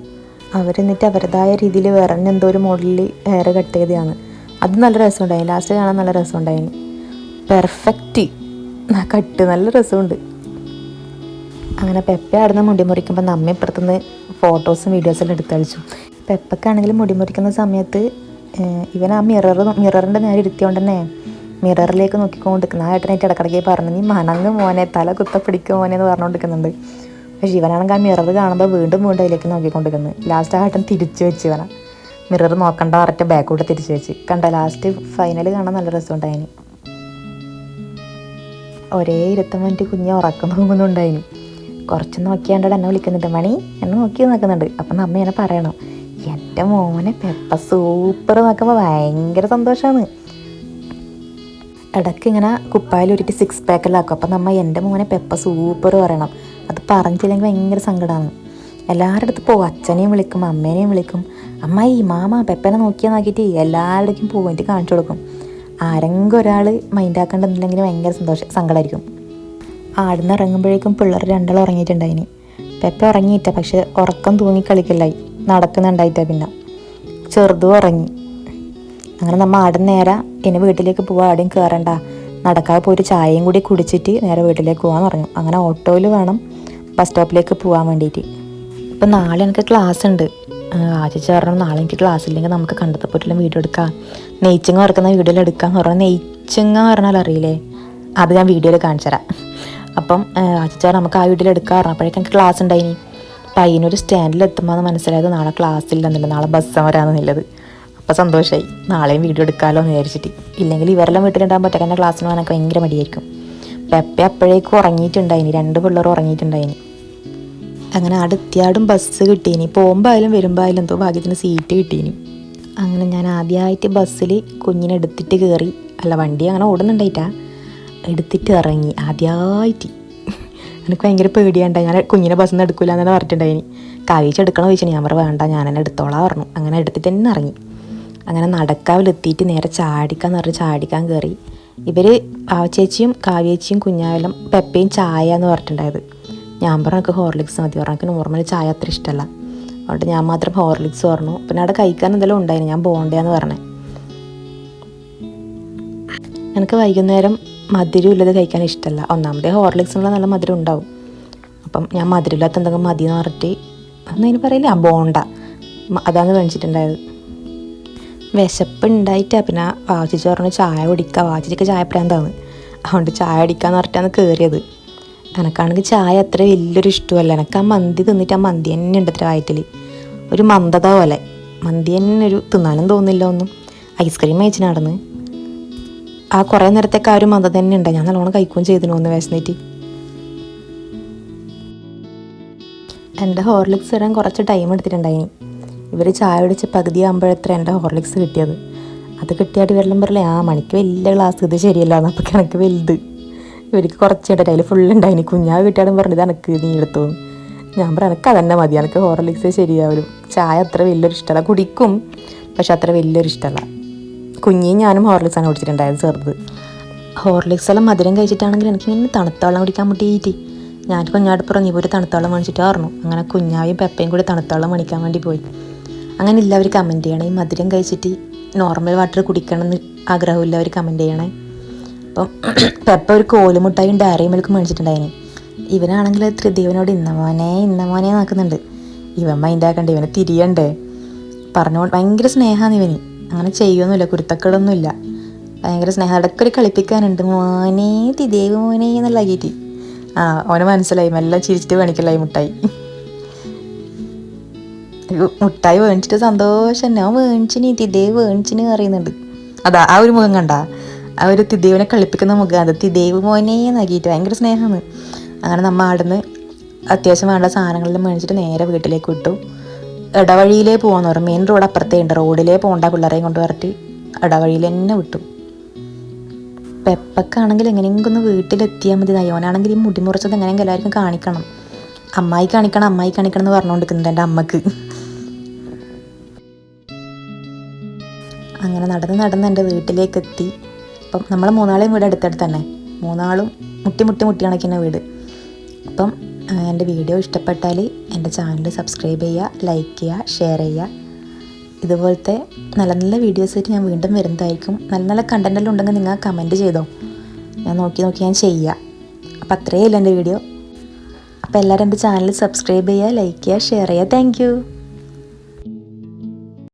അവരെന്നിട്ട് അവരുടേതായ രീതിയിൽ വേറെ എന്തോ ഒരു മോഡലിൽ ഹെയർ കട്ട് ചെയ്തതാണ്. അത് നല്ല രസമുണ്ടായി ലാസ്റ്റ് കാണാൻ നല്ല രസമുണ്ടായി പെർഫെക്റ്റ് കട്ട്. നല്ല രസമുണ്ട്. അങ്ങനെ പെപ്പ ആടുന്ന മുടി മുറിക്കുമ്പോൾ നമ്മ ഇപ്പുറത്തുനിന്ന് ഫോട്ടോസും വീഡിയോസെല്ലാം എടുത്ത് കളിച്ചു പെപ്പക്കാണെങ്കിൽ മുടി മുറിക്കുന്ന സമയത്ത് ഇവൻ ആ മിറർ മിററിന്റെ നേരെ ഇരുത്തിയോണ്ട് തന്നെ മിററിലേക്ക് നോക്കിക്കൊണ്ടിരിക്കുന്ന. ആ ഏട്ടനായിട്ട് ഇടക്കിടയ്ക്ക് പറഞ്ഞു നീ മണങ്ങ് മോനെ തല കുത്ത പിടിക്കും മോനെ എന്ന് പറഞ്ഞുകൊണ്ടിരിക്കുന്നുണ്ട്. പക്ഷേ ഇവനാണെങ്കിൽ ആ മിറർ കാണുമ്പോൾ വീണ്ടും വീണ്ടും അതിലേക്ക് നോക്കിക്കൊണ്ടിരിക്കുന്നത് ലാസ്റ്റ് ആ ഏട്ടൻ തിരിച്ചു വെച്ച് ഇവനാണ് മിറർ നോക്കണ്ട പറഞ്ഞിട്ട് ബാക്കോട്ട് തിരിച്ചു വെച്ച്. കണ്ട ലാസ്റ്റ് ഫൈനൽ കാണാൻ നല്ല രസമുണ്ടായിന്. ഒരേ ഇരുത്തം മണിറ്റ് കുഞ്ഞ് ഉറക്കം തൂങ്ങുന്നുണ്ടായിരുന്നു കുറച്ച് നോക്കിയാണ്ടോ എന്നെ വിളിക്കുന്നുണ്ട്. മണി എന്നെ നോക്കി നോക്കുന്നുണ്ട് അപ്പം നമ്മ ഇങ്ങനെ പറയണം എന്റെ മോനെ പെപ്പ സൂപ്പർ നോക്കുമ്പോൾ ഭയങ്കര സന്തോഷമാണ് ഇടയ്ക്ക് ഇങ്ങനെ കുപ്പായിൽ ഉരുട്ടി സിക്സ് പാക്കിലാക്കും അപ്പം നമ്മൾ എന്റെ മോനെ പെപ്പ സൂപ്പർ പറയണം. അത് പറഞ്ഞില്ലെങ്കിൽ ഭയങ്കര സങ്കടമാണ് എല്ലാവരുടെ അടുത്ത് പോകും അച്ഛനെയും വിളിക്കും അമ്മേനെയും വിളിക്കും. അമ്മായി മാമ പെപ്പനെ നോക്കിയാൽ നോക്കിയിട്ട് എല്ലാവരുടെയും പോകും എനിക്ക് കാണിച്ചു കൊടുക്കും. ആരെങ്കിലും ഒരാൾ മൈൻഡാക്കേണ്ടെന്നില്ലെങ്കിൽ ഭയങ്കര സന്തോഷം സങ്കടമായിരിക്കും. ആടുന്ന് ഇറങ്ങുമ്പോഴേക്കും പിള്ളേർ രണ്ടാൾ ഉറങ്ങിയിട്ടുണ്ടായിനി. പെപ്പ ഉറങ്ങിയിട്ട പക്ഷെ ഉറക്കം തൂങ്ങി കളിക്കലായി. നടക്കുന്നുണ്ടായിട്ട പിന്നെ. ചെറുതും ഉറങ്ങി. അങ്ങനെ നമ്മൾ ആടുന്ന നേരെ ഇനി വീട്ടിലേക്ക് പോവാ ആടെയും കയറണ്ട നടക്കാതെ ഒരു ചായയും കൂടി കുടിച്ചിട്ട് നേരെ വീട്ടിലേക്ക് പോകാമെന്ന് പറഞ്ഞു. അങ്ങനെ ഓട്ടോയിൽ വേണം ബസ് സ്റ്റോപ്പിലേക്ക് പോകാൻ വേണ്ടിയിട്ട്. ഇപ്പം നാളെ എനിക്ക് ക്ലാസ് ഉണ്ട് ആചിച്ച് പറഞ്ഞു നാളെ എനിക്ക് ക്ലാസ് ഇല്ലെങ്കിൽ നമുക്ക് കണ്ടത്തപ്പോറ്റുള്ള വീഡിയോ എടുക്കാം. നെയ്ച്ചിങ്ങ വറക്കുന്ന വീഡിയോയിൽ എടുക്കാം. പറഞ്ഞാൽ നെയ്ച്ചിങ്ങ പറഞ്ഞാൽ അറിയില്ലേ? അത് ഞാൻ വീഡിയോയിൽ കാണിച്ചു തരാം. അപ്പം ആചിച്ചാർ നമുക്ക് ആ വീഡിയോയിൽ എടുക്കാൻ പറഞ്ഞപ്പോഴേക്കും എനിക്ക് ക്ലാസ് ഉണ്ടായിനി. പയ്യനൊരു സ്റ്റാൻഡിൽ എത്തുമ്പോൾ മനസ്സിലായത് നാളെ ക്ലാസ് ഇല്ലെന്നില്ല നാളെ ബസ് വരാമെന്നുള്ളത്. അപ്പോൾ സന്തോഷമായി നാളെയും വീഡിയോ എടുക്കാമല്ലോ എന്ന് വിചാരിച്ചിട്ട്. ഇല്ലെങ്കിൽ ഇവരെല്ലാം വീട്ടിലുണ്ടാകുമ്പോൾ ഒറ്റക്കന്റെ ക്ലാസ്സിന് പോകാനൊക്കെ ഭയങ്കര മടിയായിരിക്കും. പെപ്പ അപ്പോഴേക്കും ഉറങ്ങിയിട്ടുണ്ടായിനി. രണ്ട് പിള്ളേർ ഉറങ്ങിയിട്ടുണ്ടായിനി. അങ്ങനെ അടുത്തിയാടും ബസ് ആയാലും വരുമ്പോൾ ആയാലും എന്തോ ഭാഗ്യത്തിന് സീറ്റ് കിട്ടീനി. അങ്ങനെ ഞാൻ ആദ്യമായിട്ട് ബസ്സിൽ കുഞ്ഞിനെ എടുത്തിട്ട് കയറി അല്ല വണ്ടി അങ്ങനെ ഓടുന്നുണ്ടായിട്ടാ. എടുത്തിട്ട് ഇറങ്ങി. ആദ്യമായിട്ട് എനിക്ക് ഭയങ്കര പേടിയാണ്ടായി. ഞാൻ കുഞ്ഞിനെ ബസ്സിൽ നിന്ന് എടുക്കില്ല എന്നാണ് പറഞ്ഞിട്ടുണ്ടായിനി. കാവിച്ച് എടുക്കണോ ചോദിച്ചാൽ ഞാൻ പറഞ്ഞു വേണ്ട ഞാൻ എന്നെ എടുത്തോളാം പറഞ്ഞു. അങ്ങനെ എടുത്തിട്ട് തന്നെ ഇറങ്ങി. അങ്ങനെ നടക്കാവിലെത്തിയിട്ട് നേരെ ചാടിക്കാന്ന് പറഞ്ഞ് ചാടിക്കാൻ കയറി ഇവർ പാവച്ചേച്ചിയും കാവ്യേച്ചിയും കുഞ്ഞാവലും പെപ്പയും ചായ എന്ന് പറഞ്ഞിട്ടുണ്ടായത്. ഞാൻ പറഞ്ഞു എനിക്ക് ഹോർലിക്സ് മതി. പറഞ്ഞു. എനിക്ക് നോർമൽ ചായ അത്ര ഇഷ്ടമല്ല. അതുകൊണ്ട് ഞാൻ മാത്രം ഹോർലിക്സ് പറഞ്ഞു. പിന്നെ അവിടെ കഴിക്കാൻ എന്തെങ്കിലും ഉണ്ടായിരുന്നു. ഞാൻ ബോണ്ടയാന്ന് പറഞ്ഞേ. എനിക്ക് വൈകുന്നേരം മധുരം ഇല്ലാതെ കഴിക്കാൻ ഇഷ്ടമല്ല. ഒന്നാമതേ ഹോർലിക്സിനുള്ള നല്ല മധുരം ഉണ്ടാവും. അപ്പം ഞാൻ മധുരമില്ലാത്ത എന്തെങ്കിലും മതി എന്ന് പറഞ്ഞിട്ട് ഒന്നും അതിന് പറയില്ല. ബോണ്ട. അതാണ് മേടിച്ചിട്ടുണ്ടായത് വിശപ്പ് ഉണ്ടായിട്ടാ പിന്നെ വാച്ചിച്ച് പറഞ്ഞു ചായ കുടിക്കുക വാച്ചിച്ചൊക്കെ ചായ പ്രാന്താണ് അതുകൊണ്ട് ചായ അടിക്കാന്ന് പറഞ്ഞിട്ടാണ് കയറിയത് എനക്കാണെങ്കിൽ ചായ അത്ര വലിയൊരു ഇഷ്ടമല്ല. എനിക്ക് ആ മന്തി തിന്നിട്ട് ആ മന്തി തന്നെ ഉണ്ട് അത്ര വയറ്റിൽ ഒരു മന്ദത പോലെ. മന്തി തന്നെ ഒരു തിന്നാനും തോന്നില്ല ഒന്നും. ഐസ്ക്രീം കഴിച്ച് നടന്ന്. ആ കുറേ നേരത്തേക്ക് ആ ഒരു മന്ദ തന്നെ ഉണ്ട്. ഞാൻ നല്ലോണം കഴിക്കുകയും ചെയ്തിനു ഒന്ന് വിശന്നിട്ട്. എന്റെ ഹോർലിക്സ് ഇടാൻ കുറച്ച് ടൈം എടുത്തിട്ടുണ്ടായിനി. ഇവർ ചായ കുടിച്ച് പകുതി ആകുമ്പോഴത്ര എന്റെ ഹോർലിക്സ് കിട്ടിയത്. അത് കിട്ടിയായിട്ട് വെള്ളം പറയില്ലേ ആ മണിക്ക് വലിയ ഗ്ലാസ് ഇത് ശരിയല്ല എന്നപ്പോൾ കണക്ക് വലുത്. ഇവർക്ക് കുറച്ച് ഇടയിൽ അതിൽ ഫുൾ കുഞ്ഞാ കിട്ടിയാടും പറഞ്ഞത് എനിക്ക് നീ എടുത്തു. ഞാൻ പറഞ്ഞു എനിക്ക് അതന്നെ മതി. എനിക്ക് ഹോർലിക്സ് ശരിയാവലും. ചായ അത്ര വലിയൊരു ഇഷ്ടമല്ല. കുടിക്കും പക്ഷെ അത്ര വലിയൊരു ഇഷ്ടമല്ല. കുഞ്ഞിയും ഞാനും ആണ് കുടിച്ചിട്ടുണ്ടായത് ചെറുത്. ഹോർലിക്സ് എല്ലാം മധുരം കഴിച്ചിട്ടാണെങ്കിൽ എനിക്ക് ഇങ്ങനെ തണുത്ത വെള്ളം കുടിക്കാൻ മുട്ടിയിട്ട് ഞാൻ കുഞ്ഞാടപ്പുറം നീ പോയി തണുത്ത വെള്ളം മേടിച്ചിട്ട് പറഞ്ഞു. അങ്ങനെ കുഞ്ഞാവും പെപ്പയും കൂടി തണുത്ത വെള്ളം മേടിക്കാൻ വേണ്ടി പോയി. അങ്ങനെ എല്ലാവരും കമന്റ് ചെയ്യണേ. ഈ മധുരം കഴിച്ചിട്ട് നോർമൽ വാട്ടർ കുടിക്കണം എന്ന് ആഗ്രഹമില്ലവർ കമന്റ് ചെയ്യണേ. അപ്പം പെപ്പ ഒരു കോലുമുട്ടായും ഡയറി മിൽക്ക് മേടിച്ചിട്ടുണ്ടായിന്. ഇവനാണെങ്കിൽ ത്രിദേവനോട് ഇന്ന മോനെ ഇന്ന മോനെ നോക്കുന്നുണ്ട്. ഇവൻ മൈൻഡാക്കണ്ട ഇവനെ തിരിയണ്ടേ? പറഞ്ഞുകൊണ്ട് ഭയങ്കര സ്നേഹമാണ് ഇവന്. അങ്ങനെ ചെയ്യൊന്നുമില്ല കുരുത്തക്കളൊന്നുമില്ല ഭയങ്കര സ്നേഹം. ഇടയ്ക്കൊരു കളിപ്പിക്കാനുണ്ട്. മോനെ തിദേവ് മോനെ എന്നുള്ളാക്കിയിട്ട് ആ അവന് മനസ്സിലായി. എല്ലാം ചിരിച്ചിട്ട് മേണിക്കലായി മുട്ടായി. മുട്ടായി വേണിച്ചിട്ട് സന്തോഷം അവൻ വേണിച്ചിന് തിദേവ് വേണിച്ചിന് അറിയുന്നുണ്ട് അതാ ആ ഒരു മുഖം കണ്ട. ആ ഒരു തിദേവിനെ കളിപ്പിക്കുന്ന മുഖം അത് തിദേവ് മോനെ നൽകിയിട്ട് ഭയങ്കര സ്നേഹമാണ്. അങ്ങനെ നമ്മ അവിടുന്ന് അത്യാവശ്യം വേണ്ട സാധനങ്ങളെല്ലാം മേടിച്ചിട്ട് നേരെ വീട്ടിലേക്ക് വിട്ടു. ഇടവഴിയിലേ പോകാന്ന് പറഞ്ഞു. മെയിൻ റോഡ് അപ്പുറത്തേ ഉണ്ട് റോഡിലേ പോകണ്ട പിള്ളേരെയും കൊണ്ട് വരട്ടി ഇടവഴിയിൽ തന്നെ വിട്ടു. പെപ്പക്കാണെങ്കിൽ എങ്ങനെയെങ്കിലും ഒന്ന് വീട്ടിലെത്തിയാൽ മതി. നയോനാണെങ്കിൽ ഈ മുടി മുറിച്ചത് എങ്ങനെയെങ്കിലും എല്ലാവർക്കും കാണിക്കണം. അമ്മായി കാണിക്കണം അമ്മായി കാണിക്കണം എന്ന് പറഞ്ഞുകൊണ്ടിരിക്കുന്നുണ്ട് എന്റെ അമ്മയ്ക്ക്. അങ്ങനെ നടന്ന് നടന്ന് എന്റെ വീട്ടിലേക്ക് എത്തി. അപ്പം നമ്മൾ മൂന്നാളെയും വീട് അടുത്തടുത്ത് തന്നെ. മൂന്നാളും മുട്ടി മുട്ടി മുട്ടി കണക്കുന്ന വീട്. അപ്പം എന്റെ വീഡിയോ ഇഷ്ടപ്പെട്ടാൽ എന്റെ ചാനൽ സബ്സ്ക്രൈബ് ചെയ്യുക ലൈക്ക് ചെയ്യുക ഷെയർ ചെയ്യുക. ഇതുപോലത്തെ നല്ല നല്ല വീഡിയോസ് ആയിട്ട് ഞാൻ വീണ്ടും വരുന്നതായിരിക്കും. നല്ല നല്ല കണ്ടന്റെല്ലാം ഉണ്ടെങ്കിൽ നിങ്ങൾ കമന്റ് ചെയ്തോ. ഞാൻ നോക്കി നോക്കി ഞാൻ ചെയ്യുക അപ്പം അത്രയേ ഇല്ല എന്റെ വീഡിയോ അപ്പോൾ എല്ലാവരും എന്റെ ചാനൽ സബ്സ്ക്രൈബ് ചെയ്യുക ലൈക്ക് ചെയ്യുക ഷെയർ ചെയ്യുക. താങ്ക്